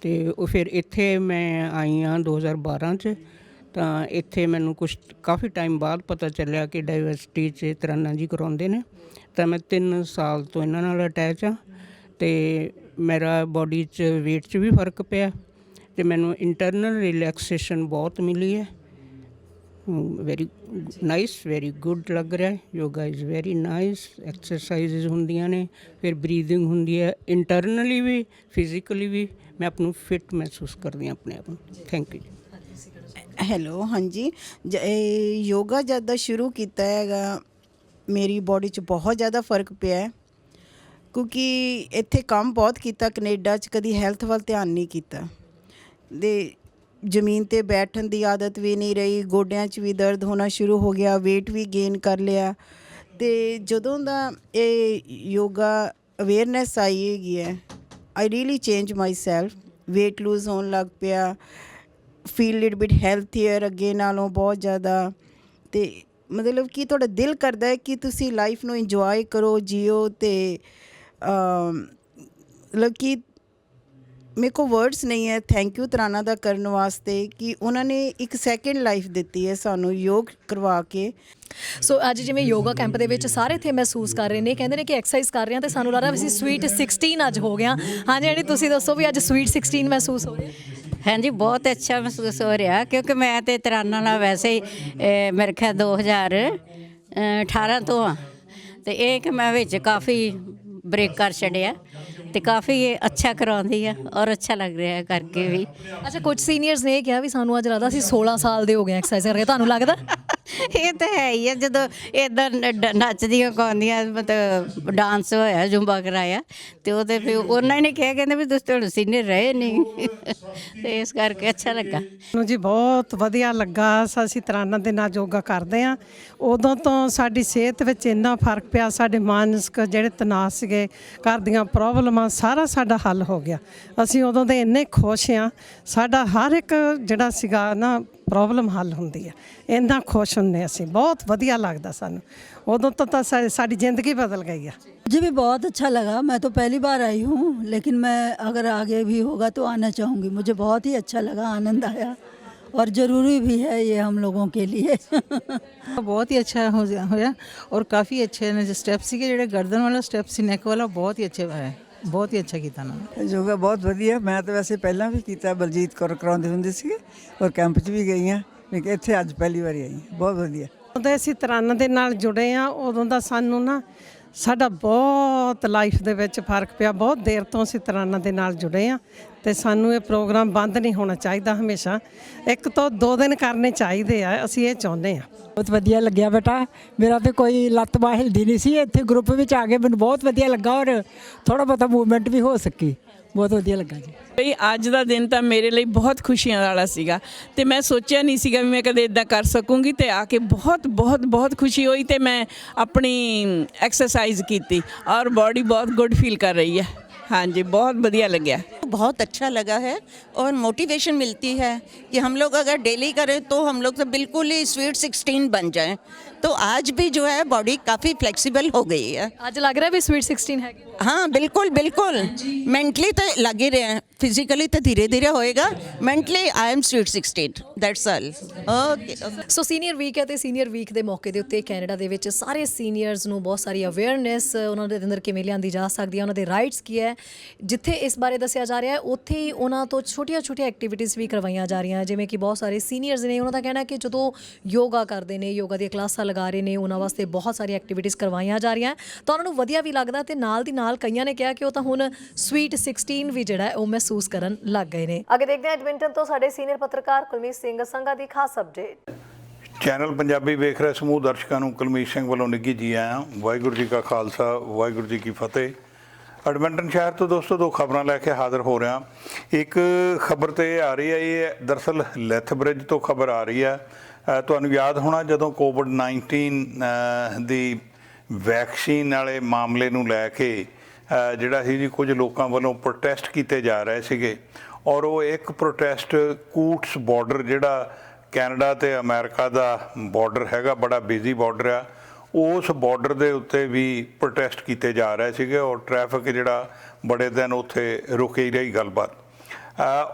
ਤੇ ਉਹ ਫਿਰ ਇੱਥੇ ਮੈਂ ਆਈ ਹਾਂ 2012 ਚ। ਤਾਂ ਇੱਥੇ ਮੈਨੂੰ ਕੁਝ ਕਾਫੀ ਟਾਈਮ ਬਾਅਦ ਪਤਾ ਚੱਲਿਆ ਕਿ ਡਾਈਵਰਸਿਟੀ 'ਚ ਤਰਾਨਾ ਜੀ ਕਰਾਉਂਦੇ ਨੇ। ਤਾਂ ਮੈਂ 3 ਸਾਲ ਤੋਂ ਇਹਨਾਂ ਨਾਲ ਅਟੈਚ ਆ ਤੇ ਮੇਰਾ ਬਾਡੀ 'ਚ weight 'ਚ ਵੀ ਫ਼ਰਕ ਪਿਆ ਤੇ ਮੈਨੂੰ ਇੰਟਰਨਲ ਰਿਲੈਕਸੇਸ਼ਨ ਬਹੁਤ ਮਿਲੀ ਹੈ। ਵੈਰੀ ਨਾਈਸ ਵੈਰੀ ਗੁੱਡ ਲੱਗ ਰਿਹਾ ਹੈ। Yoga is very nice exercises ਹੁੰਦੀਆਂ ਨੇ, ਫਿਰ ਬਰੀਥਿੰਗ ਹੁੰਦੀ ਹੈ। ਇੰਟਰਨਲੀ ਵੀ ਫਿਜ਼ੀਕਲੀ ਵੀ ਮੈਂ ਆਪ ਨੂੰ ਫਿਟ ਮਹਿਸੂਸ ਕਰਦੀ ਹਾਂ ਆਪਣੇ ਆਪ ਨੂੰ। ਥੈਂਕ ਯੂ ਹੈਲੋ, ਹਾਂਜੀ। ਜ- ਯੋਗਾ ਜਦ ਦਾ ਸ਼ੁਰੂ ਕੀਤਾ ਹੈਗਾ, ਮੇਰੀ ਬਾਡੀ 'ਚ ਬਹੁਤ ਜ਼ਿਆਦਾ ਫ਼ਰਕ ਪਿਆ ਹੈ। ਕਿਉਂਕਿ ਇੱਥੇ ਕੰਮ ਬਹੁਤ ਕੀਤਾ, ਕੈਨੇਡਾ 'ਚ ਕਦੀ ਹੈਲਥ ਵੱਲ ਧਿਆਨ ਨਹੀਂ ਕੀਤਾ। ਦੇ ਜ਼ਮੀਨ ਤੇ ਬੈਠਣ ਦੀ ਆਦਤ ਵੀ ਨਹੀਂ ਰਹੀ, ਗੋਡਿਆਂ 'ਚ ਵੀ ਦਰਦ ਹੋਣਾ ਸ਼ੁਰੂ ਹੋ ਗਿਆ, weight ਵੀ ਗੇਨ ਕਰ ਲਿਆ। ਤੇ ਜਦੋਂ ਦਾ ਇਹ ਯੋਗਾ ਅਵੇਅਰਨੈਸ ਆਈ ਹੈਗੀ ਹੈ I really change myself weight lose ਹੋਣ ਲੱਗ ਪਿਆ ਫੀਲ ਲਿਟ ਬਿਟ ਹੈਲਥੀਅਰ ਅੱਗੇ ਨਾਲੋਂ ਬਹੁਤ ਜ਼ਿਆਦਾ। ਤੇ ਮਤਲਬ ਕਿ ਤੁਹਾਡਾ ਦਿਲ ਕਰਦਾ ਹੈ ਕਿ ਤੁਸੀਂ ਲਾਈਫ ਨੂੰ ਇੰਜੋਏ ਕਰੋ, ਜੀਓ ਤੇ ਮਤਲਬ ਕਿ ਮੇਰੇ ਕੋ ਵਰਡਸ ਨਹੀਂ ਹੈ। ਥੈਂਕ ਯੂ ਤਰਾਨਾ ਦਾ ਕਰਨ ਵਾਸਤੇ ਕਿ ਉਹਨਾਂ ਨੇ ਇੱਕ ਸੈਕਿੰਡ ਲਾਈਫ ਦਿੱਤੀ ਹੈ ਸਾਨੂੰ ਯੋਗ ਕਰਵਾ ਕੇ। ਸੋ ਅੱਜ ਜਿਵੇਂ ਯੋਗਾ ਕੈਂਪ ਦੇ ਵਿੱਚ ਸਾਰੇ ਇੱਥੇ ਮਹਿਸੂਸ ਕਰ ਰਹੇ ਨੇ, ਕਹਿੰਦੇ ਨੇ ਕਿ ਐਕਸਰਸਾਈਜ਼ ਕਰ ਰਹੇ ਹਾਂ ਤੇ ਸਾਨੂੰ ਲੱਗ ਰਿਹਾ ਵੀ ਅਸੀਂ ਸਵੀਟ 16 ਅੱਜ ਹੋ ਗਿਆ ਹਾਂਜੀ ਹਾਂਜੀ, ਤੁਸੀਂ ਦੱਸੋ ਵੀ ਅੱਜ ਸਵੀਟ 16 ਮਹਿਸੂਸ ਹੋ ਰਿਹਾ। ਹਾਂਜੀ ਬਹੁਤ ਅੱਛਾ ਮਹਿਸੂਸ ਹੋ ਰਿਹਾ ਕਿਉਂਕਿ ਮੈਂ ਤੇ ਤਰਾਨਾ ਨਾਲ ਵੈਸੇ ਹੀ ਅਹ, ਮੇਰੇ ਖਿਆਲ 2018 ਤੋਂ ਆ। ਤੇ ਇਹ ਕਿ ਮੈਂ ਵਿੱਚ ਕਾਫੀ ਬ੍ਰੇਕ ਕਰ ਛੱਡਿਆ ਤੇ ਕਾਫੀ ਇਹ ਅੱਛਾ ਕਰਾਉਂਦੀ ਆ ਔਰ ਅੱਛਾ ਲੱਗ ਰਿਹਾ ਹੈ ਕਰਕੇ ਵੀ। ਅੱਛਾ ਕੁਝ ਸੀਨੀਅਰਸ ਨੇ ਇਹ ਕਿਹਾ ਵੀ ਸਾਨੂੰ ਅੱਜ ਲੱਗਦਾ ਅਸੀਂ 16 ਸਾਲ ਦੇ ਹੋ ਗਏ ਐਕਸਰਸਾਈਜ਼ ਕਰਕੇ ਤੁਹਾਨੂੰ ਲੱਗਦਾ? ਇਹ ਤਾਂ ਹੈ ਹੀ ਆ, ਜਦੋਂ ਇਦਾਂ ਨੱਚਦੀਆਂ ਗਾਉਂਦੀਆਂ, ਮਤਲਬ ਡਾਂਸ ਹੋਇਆ, ਜੁੰਬਾ ਕਰਾਇਆ, ਤੇ ਉਹਦੇ ਤੇ ਫਿਰ ਉਹਨਾਂ ਨੇ ਕਿਹਾ, ਕਹਿੰਦੇ ਵੀ ਤੁਸੀਂ ਹੁਣ ਸੀਨੀਅਰ ਰਹੇ ਨਹੀਂ ਤੇ ਇਸ ਕਰਕੇ ਅੱਛਾ ਲੱਗਾ। ਨੂੰ ਜੀ ਬਹੁਤ ਵਧੀਆ ਲੱਗਾ, ਅਸੀਂ ਤਰਾਨਾ ਦੇ ਨਾਲ ਯੋਗਾ ਕਰਦੇ ਆ ਉਦੋਂ ਤੋਂ ਸਾਡੀ ਸਿਹਤ ਵਿੱਚ ਇੰਨਾ ਫ਼ਰਕ ਪਿਆ, ਸਾਡੇ ਮਾਨਸਿਕ ਜਿਹੜੇ ਤਣਾਅ ਸੀਗੇ, ਘਰ ਦੀਆਂ ਪ੍ਰੋਬਲਮਾਂ, ਸਾਰਾ ਸਾਡਾ ਹੱਲ ਹੋ ਗਿਆ। ਅਸੀਂ ਉਦੋਂ ਦੇ ਇੰਨੇ ਖੁਸ਼ ਆ ਸਾਡਾ ਹਰ ਇੱਕ ਜਿਹੜਾ ਸੀਗਾ ਨਾ ਪ੍ਰੋਬਲਮ ਹੱਲ ਹੁੰਦੀ ਹੈ ਇੰਨਾ ਖੁਸ਼ ਹੁੰਦੇ ਅਸੀਂ ਬਹੁਤ ਵਧੀਆ ਲੱਗਦਾ ਸਾਨੂੰ ਉਦੋਂ ਤੋਂ ਤਾਂ ਸਾ- ਸਾਡੀ ਜ਼ਿੰਦਗੀ ਬਦਲ ਗਈ ਆ मुझे भी बहुत अच्छा लगा मैं तो पहली बार आई हूँ लेकिन मैं अगर आगे भी होगा तो आना चाहूँगी मुझे बहुत ही अच्छा लगा आनंद आया और ज़रूरी भी है ये हम लोगों के लिए ਬਹੁਤ ਹੀ ਅੱਛਾ ਹੋ ਜਾ- ਹੋਇਆ ਔਰ ਕਾਫੀ ਅੱਛੇ ਨੇ ਸਟੈਪ ਸੀਗੇ ਜਿਹੜੇ ਗਰਦਨ ਵਾਲਾ ਸਟੈਪ ਸੀ ਨੈਕ ਵਾਲਾ ਬਹੁਤ ਹੀ ਅੱਛੇ ਹੈ ਬਹੁਤ ਹੀ ਅੱਛਾ ਕੀਤਾ ਨਾ। ਯੋਗਾ ਬਹੁਤ ਵਧੀਆ। ਮੈਂ ਤਾਂ ਵੈਸੇ ਪਹਿਲਾਂ ਵੀ ਕੀਤਾ ਬਲਜੀਤ ਕੌਰ ਕਰਾਉਂਦੇ ਹੁੰਦੇ ਸੀਗੇ। ਔਰ ਕੈਂਪ 'ਚ ਵੀ ਗਈ ਹਾਂ ਲੇਕਿਨ ਇੱਥੇ ਅੱਜ ਪਹਿਲੀ ਵਾਰੀ ਆਈ ਹਾਂ। ਬਹੁਤ ਵਧੀਆ। ਉਦੋਂ ਅਸੀਂ ਤਰਾਨਾ ਦੇ ਨਾਲ ਜੁੜੇ ਆ ਉਦੋਂ ਦਾ ਸਾਨੂੰ ਨਾ ਸਾਡਾ ਬਹੁਤ ਲਾਈਫ ਦੇ ਵਿੱਚ ਫ਼ਰਕ ਪਿਆ। ਬਹੁਤ ਦੇਰ ਤੋਂ ਅਸੀਂ ਤਰਾਨਾ ਦੇ ਨਾਲ ਜੁੜੇ ਆ ਤੇ ਸਾਨੂੰ ਇਹ ਪ੍ਰੋਗਰਾਮ ਬੰਦ ਨਹੀਂ ਹੋਣਾ ਚਾਹੀਦਾ ਹਮੇਸ਼ਾ। ਇੱਕ ਤੋਂ ਦੋ ਦਿਨ ਕਰਨੇ ਚਾਹੀਦੇ ਆ ਅਸੀਂ ਇਹ ਚਾਹੁੰਦੇ ਆ। ਬਹੁਤ ਵਧੀਆ ਲੱਗਿਆ ਬੇਟਾ। ਮੇਰਾ ਤੇ ਕੋਈ ਲੱਤ ਬਾਹ ਹਿਲਦੀ ਨਹੀਂ ਸੀ। ਇੱਥੇ ਗਰੁੱਪ ਵਿੱਚ ਆ ਕੇ ਮੈਨੂੰ ਬਹੁਤ ਵਧੀਆ ਲੱਗਾ ਔਰ ਥੋੜਾ ਬਹੁਤਾ ਮੂਵਮੈਂਟ ਵੀ ਹੋ ਸਕੀ। ਬਹੁਤ ਵਧੀਆ ਲੱਗਾ ਜੀ। ਬਈ ਅੱਜ ਦਾ ਦਿਨ ਤਾਂ ਮੇਰੇ ਲਈ ਬਹੁਤ ਖੁਸ਼ੀਆਂ ਵਾਲਾ ਸੀਗਾ ਤੇ ਮੈਂ ਸੋਚਿਆ ਨਹੀਂ ਸੀਗਾ ਵੀ ਮੈਂ ਕਦੇ ਇਦਾਂ ਕਰ ਸਕੂੰਗੀ ਤੇ ਆ ਕੇ ਬਹੁਤ ਬਹੁਤ ਬਹੁਤ ਖੁਸ਼ੀ ਹੋਈ ਤੇ ਮੈਂ ਆਪਣੀ ਐਕਸਰਸਾਈਜ਼ ਕੀਤੀ ਔਰ ਬਾਡੀ ਬਹੁਤ ਗੁੱਡ ਫੀਲ ਕਰ ਰਹੀ ਹੈ। ਹਾਂਜੀ ਬਹੁਤ ਵਧੀਆ ਲੱਗਿਆ। बहुत अच्छा लगा है और मोटिवेशन मिलती है कि हम लोग अगर डेली करें तो हम लोग तो बिल्कुल ही स्वीट सिक्सटीन बन जाएं तो आज भी जो है बॉडी काफ़ी फ्लेक्सिबल हो गई है ਅੱਜ ਲੱਗ ਰਿਹਾ ਵੀ ਸਵੀਟ 16 ਹੈਗੀ हाँ बिल्कुल बिल्कुल मेंटली तो लगे रहे हैं फिजिकली तो धीरे धीरे होएगा mentally I am sweet sixteen that's all okay so senior week ਹੈ ਤੇ ਸੀਨੀਅਰ ਵੀਕ ਦੇ ਮੌਕੇ ਦੇ ਉੱਤੇ ਕੈਨੇਡਾ ਦੇ ਵਿੱਚ ਸਾਰੇ ਸੀਨੀਅਰਸ ਨੂੰ ਬਹੁਤ ਸਾਰੀ ਅਵੇਅਰਨੈਸ ਉਹਨਾਂ ਦੇ ਅੰਦਰ ਕਿਵੇਂ ਲਿਆਂਦੀ ਜਾ ਸਕਦੀ ਹੈ ਉਹਨਾਂ ਦੇ ਰਾਈਟਸ ਕੀ ਹੈ ਜਿੱਥੇ ਇਸ ਬਾਰੇ ਦੱਸਿਆ ਜਾ ਰਿਹਾ ਹੈ ਉੱਥੇ ਹੀ ਉਹਨਾਂ ਤੋਂ ਛੋਟੀਆਂ-ਛੋਟੀਆਂ ਐਕਟੀਵਿਟੀਜ਼ ਵੀ ਕਰਵਾਈਆਂ ਜਾ ਰਹੀਆਂ ਜਿਵੇਂ ਕਿ ਬਹੁਤ ਸਾਰੇ ਸੀਨੀਅਰਸ ਨੇ ਉਹਨਾਂ ਦਾ ਕਹਿਣਾ ਹੈ ਕਿ ਜਦੋਂ ਯੋਗਾ ਕਰਦੇ ਨੇ ਯੋਗਾ ਦੀਆਂ ਕਲਾਸਾਂ ਲਗਾ ਰਹੇ ਨੇ ਉਹਨਾਂ ਵਾਸਤੇ ਬਹੁਤ ਸਾਰੀ ਐਕਟੀਵਿਟੀਜ਼ ਕਰਵਾਈਆਂ ਜਾ ਰਹੀਆਂ। ਤਾਂ ਉਹਨਾਂ ਨੂੰ ਵਧੀਆ ਵੀ ਲੱਗਦਾ ਤੇ ਨਾਲ ਦੀ ਨਾਲ ਕਈਆਂ ਨੇ ਕਿਹਾ ਕਿ ਉਹ ਤਾਂ ਹੁਣ ਸਵੀਟ 16 ਵੀ ਜਿਹੜਾ ਹੈ ਉਹ ਮਹਿਸੂਸ ਕਰਨ ਲੱਗ ਗਏ ਨੇ। ਅੱਗੇ ਦੇਖਦੇ ਹਾਂ ਐਡਮਿੰਟਨ ਤੋਂ ਸਾਡੇ ਸੀਨੀਅਰ ਪੱਤਰਕਾਰ ਕੁਲਮੀਤ ਸਿੰਘ ਸੰਘਾ ਦੀ ਖਾਸ ਅਪਡੇਟ ਚੈਨਲ ਪੰਜਾਬੀ ਵੇਖ ਰਹੇ ਸਮੂਹ ਦਰਸ਼ਕਾਂ ਨੂੰ ਕੁਲਮੀਤ ਸਿੰਘ ਵੱਲੋਂ ਨਿੱਘੀ ਜੀ ਆਇਆਂ ਵਾਹਿਗੁਰੂ ਜੀ ਕਾ ਖਾਲਸਾ ਵਾਹਿਗੁਰੂ ਜੀ ਕੀ ਫਤਿਹ। ਐਡਮਿੰਟਨ ਸ਼ਹਿਰ ਤੋਂ ਦੋਸਤੋ ਦੋ ਖਬਰਾਂ ਲੈ ਕੇ ਹਾਜ਼ਰ ਹੋ ਰਿਹਾ। ਇੱਕ ਖਬਰ ਤੇ ਆ ਰਹੀ ਹੈ ਇਹ ਦਰਸਲ ਲੈਥ ਬ੍ਰਿਜ ਤੋਂ ਖਬਰ ਆ ਰਹੀ ਹੈ। ਤੁਹਾਨੂੰ ਯਾਦ ਹੋਣਾ ਜਦੋਂ ਕੋਵਿਡ 19 ਦੀ ਵੈਕਸੀਨ ਵਾਲੇ ਮਾਮਲੇ ਨੂੰ ਲੈ ਕੇ ਜਿਹੜਾ ਸੀ ਜੀ ਕੁਝ ਲੋਕਾਂ ਵੱਲੋਂ ਪ੍ਰੋਟੈਸਟ ਕੀਤੇ ਜਾ ਰਹੇ ਸੀਗੇ ਔਰ ਉਹ ਇੱਕ ਪ੍ਰੋਟੈਸਟ ਕੂਟਸ ਬਾਰਡਰ ਜਿਹੜਾ ਕੈਨੇਡਾ ਤੇ ਅਮਰੀਕਾ ਦਾ ਬਾਰਡਰ ਹੈਗਾ, ਬੜਾ ਬਿਜ਼ੀ ਬਾਰਡਰ ਆ, ਉਸ ਬਾਰਡਰ ਦੇ ਉੱਤੇ ਵੀ ਪ੍ਰੋਟੈਸਟ ਕੀਤੇ ਜਾ ਰਹੇ ਸੀਗੇ ਔਰ ਟ੍ਰੈਫਿਕ ਜਿਹੜਾ ਬੜੇ ਦਿਨ ਉੱਥੇ ਰੁਕੀ ਰਹੀ ਗੱਲਬਾਤ।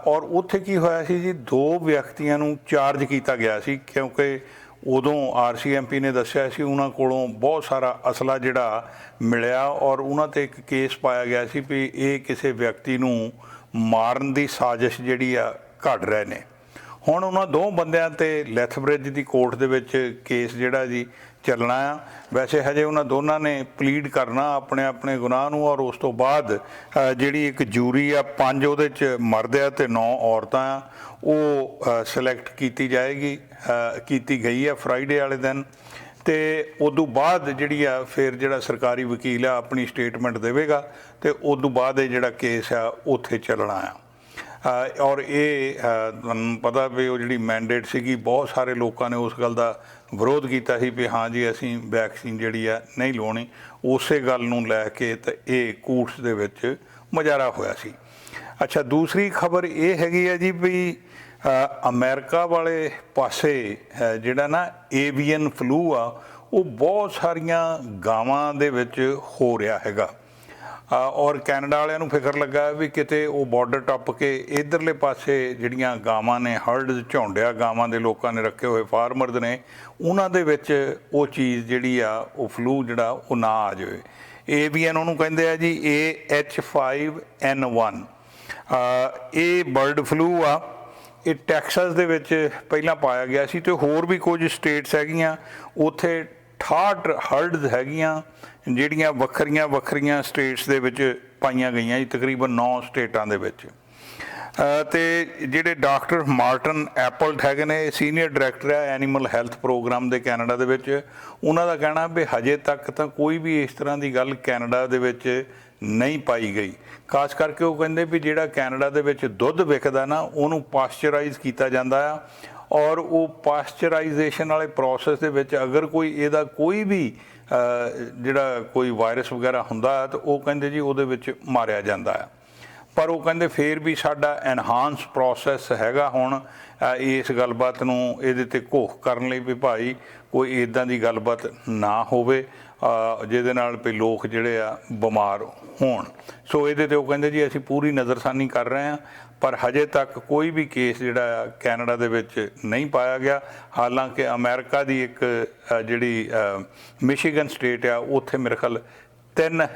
ਔਰ ਉੱਥੇ ਕੀ ਹੋਇਆ ਸੀ ਜੀ? ਦੋ ਵਿਅਕਤੀਆਂ ਨੂੰ ਚਾਰਜ ਕੀਤਾ ਗਿਆ ਸੀ ਕਿਉਂਕਿ ਉਦੋਂ ਆਰਸੀਐਮਪੀ ਨੇ ਦੱਸਿਆ ਸੀ ਉਹਨਾਂ ਕੋਲੋਂ ਬਹੁਤ ਸਾਰਾ ਅਸਲਾ ਜਿਹੜਾ ਮਿਲਿਆ ਔਰ ਉਹਨਾਂ ਤੇ ਇੱਕ ਕੇਸ ਪਾਇਆ ਗਿਆ ਸੀ ਵੀ ਇਹ ਕਿਸੇ ਵਿਅਕਤੀ ਨੂੰ ਮਾਰਨ ਦੀ ਸਾਜ਼ਿਸ਼ ਜਿਹੜੀ ਆ ਘੜ ਰਹੇ ਨੇ। ਹੁਣ ਉਹਨਾਂ ਦੋ ਬੰਦਿਆਂ ਤੇ ਲੈਥਬ੍ਰਿਜ ਦੀ ਕੋਰਟ ਦੇ ਵਿੱਚ ਕੇਸ ਜਿਹੜਾ ਜੀ ਚੱਲਣਾ ਆ। ਵੈਸੇ ਹਜੇ ਉਹਨਾਂ ਦੋਨਾਂ ਨੇ ਪਲੀਡ ਕਰਨਾ ਆਪਣੇ ਆਪਣੇ ਗੁਨਾਹ ਨੂੰ ਔਰ ਉਸ ਤੋਂ ਬਾਅਦ ਜਿਹੜੀ ਇੱਕ ਜੂਰੀ ਆ, ਪੰਜ ਉਹਦੇ ਚ ਮਰਦ ਆ ਤੇ ਨੌ ਔਰਤਾਂ ਆ, ਉਹ ਸਿਲੈਕਟ ਕੀਤੀ ਜਾਏਗੀ ਕੀਤੀ ਗਈ ਆ ਫਰਾਈਡੇ ਵਾਲੇ ਦਿਨ। ਤੇ ਉਦੋਂ ਬਾਅਦ ਜਿਹੜੀ ਆ, ਫਿਰ ਜਿਹੜਾ ਸਰਕਾਰੀ ਵਕੀਲ ਆ, ਆਪਣੀ ਸਟੇਟਮੈਂਟ ਦੇਵੇਗਾ ਤੇ ਉਦੋਂ ਬਾਅਦ ਇਹ ਜਿਹੜਾ ਕੇਸ ਆ, ਉੱਥੇ ਚੱਲਣਾ ਆ। ਔਰ ਇਹ ਤੁਹਾਨੂੰ ਪਤਾ ਵੀ ਉਹ ਜਿਹੜੀ ਮੈਂਡੇਟ ਸੀਗੀ ਬਹੁਤ ਸਾਰੇ ਲੋਕਾਂ ਨੇ ਉਸ ਗੱਲ ਦਾ ਵਿਰੋਧ ਕੀਤਾ ਸੀ ਵੀ ਹਾਂ ਜੀ ਅਸੀਂ ਵੈਕਸੀਨ ਜਿਹੜੀ ਆ ਨਹੀਂ ਲਾਉਣੀ। ਉਸੇ ਗੱਲ ਨੂੰ ਲੈ ਕੇ ਤਾਂ ਇਹ ਕੂਟਸ ਦੇ ਵਿੱਚ ਮਜਾਰਾ ਹੋਇਆ ਸੀ। ਅੱਛਾ ਦੂਸਰੀ ਖਬਰ ਇਹ ਹੈਗੀ ਆ ਜੀ ਵੀ ਅ, ਅਮਰੀਕਾ ਵਾਲੇ ਪਾਸੇ ਜਿਹੜਾ ਨਾ ਏਵੀਅਨ ਫਲੂ ਆ ਉਹ ਬਹੁਤ ਸਾਰੀਆਂ ਗਾਵਾਂ ਦੇ ਵਿੱਚ ਹੋ ਰਿਹਾ ਹੈਗਾ। ਔਰ ਕੈਨੇਡਾ ਵਾਲਿਆਂ ਨੂੰ ਫਿਕਰ ਲੱਗਾ ਵੀ ਕਿਤੇ ਉਹ ਬਾਰਡਰ ਟੱਪ ਕੇ ਇਧਰਲੇ ਪਾਸੇ ਜਿਹੜੀਆਂ ਗਾਵਾਂ ਨੇ ਹਰਡਸ ਝੌਂਡਿਆ ਗਾਵਾਂ ਦੇ ਲੋਕਾਂ ਨੇ ਰੱਖੇ ਹੋਏ ਫਾਰਮਰਸ ਨੇ ਉਹਨਾਂ ਦੇ ਵਿੱਚ ਉਹ ਚੀਜ਼ ਜਿਹੜੀ ਆ ਉਹ ਫਲੂ ਜਿਹੜਾ ਉਹ ਨਾ ਆ ਜਾਵੇ। ਏਵੀਐਨ ਉਹਨੂੰ ਕਹਿੰਦੇ ਆ ਜੀ AH5N1 ਅ, ਇਹ ਬਰਡ ਫਲੂ ਆ ਇਹ ਟੈਕਸਸ ਦੇ ਵਿੱਚ ਪਹਿਲਾਂ ਪਾਇਆ ਗਿਆ ਸੀ ਤੇ ਹੋਰ ਵੀ ਕੁਝ ਸਟੇਟਸ ਹੈਗੀਆਂ ਉੱਥੇ 68 ਹਰਡਸ ਹੈਗੀਆਂ ਜਿਹੜੀਆਂ ਵੱਖਰੀਆਂ ਵੱਖਰੀਆਂ ਸਟੇਟਸ ਦੇ ਵਿੱਚ ਪਾਈਆਂ ਗਈਆਂ ਜੀ ਤਕਰੀਬਨ 9 ਸਟੇਟਾਂ ਦੇ ਵਿੱਚ। ਅ, ਤੇ ਜਿਹੜੇ ਡਾਕਟਰ ਮਾਰਟਨ ਐਪਲਟ ਹੈਗੇ ਨੇ ਸੀਨੀਅਰ ਡਾਇਰੈਕਟਰ ਹੈ ਐਨੀਮਲ ਹੈਲਥ ਪ੍ਰੋਗਰਾਮ ਦੇ ਕੈਨੇਡਾ ਦੇ ਵਿੱਚ। ਉਹਨਾਂ ਦਾ ਕਹਿਣਾ ਵੀ ਹਜੇ ਤੱਕ ਤਾਂ ਕੋਈ ਵੀ ਇਸ ਤਰ੍ਹਾਂ ਦੀ ਗੱਲ ਕੈਨੇਡਾ ਦੇ ਵਿੱਚ ਨਹੀਂ ਪਾਈ ਗਈ। ਖਾਸ ਕਰਕੇ ਉਹ ਕਹਿੰਦੇ ਵੀ ਜਿਹੜਾ ਕੈਨੇਡਾ ਦੇ ਵਿੱਚ ਦੁੱਧ ਵਿਕਦਾ ਨਾ ਉਹਨੂੰ ਪਾਸਚਰਾਈਜ਼ ਕੀਤਾ ਜਾਂਦਾ ਆ। ਔਰ ਉਹ ਪਾਸਚਰਾਈਜ਼ੇਸ਼ਨ ਵਾਲੇ ਪ੍ਰੋਸੈਸ ਦੇ ਵਿੱਚ ਅਗਰ ਕੋਈ ਇਹਦਾ ਕੋਈ ਵੀ ਜਿਹੜਾ ਕੋਈ ਵਾਇਰਸ ਵਗੈਰਾ ਹੁੰਦਾ ਹੈ, ਤਾਂ ਉਹ ਕਹਿੰਦੇ ਜੀ ਉਹਦੇ ਵਿੱਚ ਮਾਰਿਆ ਜਾਂਦਾ ਆ ਪਰ ਉਹ ਕਹਿੰਦੇ ਫੇਰ ਵੀ ਸਾਡਾ ਐਨਹਾਂਸ ਪ੍ਰੋਸੈਸ ਹੈਗਾ ਹੁਣ ਇਸ ਗੱਲਬਾਤ ਨੂੰ ਇਹਦੇ ਤੇ ਘੋਖ ਕਰਨ ਲਈ ਵੀ ਭਾਈ ਕੋਈ ਇਦਾਂ ਦੀ ਗੱਲਬਾਤ ਨਾ ਹੋਵੇ ਜਿਹਦੇ ਨਾਲ ਵੀ ਲੋਕ ਜਿਹੜੇ ਆ ਬਿਮਾਰ ਹੋਣ। ਸੋ ਇਹਦੇ ਤੇ ਉਹ ਕਹਿੰਦੇ ਜੀ ਅਸੀਂ ਪੂਰੀ ਨਜ਼ਰਸਾਨੀ ਕਰ ਰਹੇ ਹਾਂ। ਪਰ ਹਜੇ ਤੱਕ ਕੋਈ ਵੀ ਕੇਸ ਜਿਹੜਾ ਆ ਕੈਨੇਡਾ ਦੇ ਵਿੱਚ ਨਹੀਂ ਪਾਇਆ ਗਿਆ। ਹਾਲਾਂਕਿ ਅਮਰੀਕਾ ਦੀ ਇੱਕ ਜਿਹੜੀ ਮਿਸ਼ੀਗਨ ਸਟੇਟ ਆ, ਉੱਥੇ ਮੇਰੇ ਖਿਆਲ ਤਿੰਨ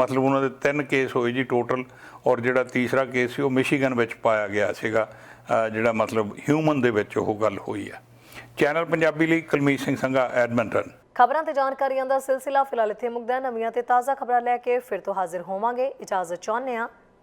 ਮਤਲਬ ਉਹਨਾਂ ਦੇ ਤਿੰਨ ਕੇਸ ਹੋਏ ਜੀ ਟੋਟਲ ਔਰ ਜਿਹੜਾ ਤੀਸਰਾ ਕੇਸ ਸੀ ਉਹ ਮਿਸ਼ੀਗਨ ਵਿੱਚ ਪਾਇਆ ਗਿਆ ਸੀਗਾ। ਜਿਹੜਾ ਮਤਲਬ ਹਿਊਮਨ ਦੇ ਵਿੱਚ ਉਹ ਗੱਲ ਹੋਈ ਆ। ਚੈਨਲ ਪੰਜਾਬੀ ਲਈ ਕੁਲਮੀਤ ਸਿੰਘ ਸੰਘਾ, ਐਡਮਿੰਟਨ। ਖਬਰਾਂ ਤੇ ਜਾਣਕਾਰੀਆਂ ਦਾ ਸਿਲਸਿਲਾ ਫਿਲਹਾਲ ਇੱਥੇ ਮੁੱਕਦਾ ਨਵੀਆਂ ਤੇ ਤਾਜ਼ਾ ਖਬਰਾਂ ਲੈ ਕੇ ਫਿਰ ਤੋਂ ਹਾਜ਼ਰ ਹੋਵਾਂਗੇ। ਇਜਾਜ਼ਤ ਚਾਹੁੰਦੇ ਹਾਂ।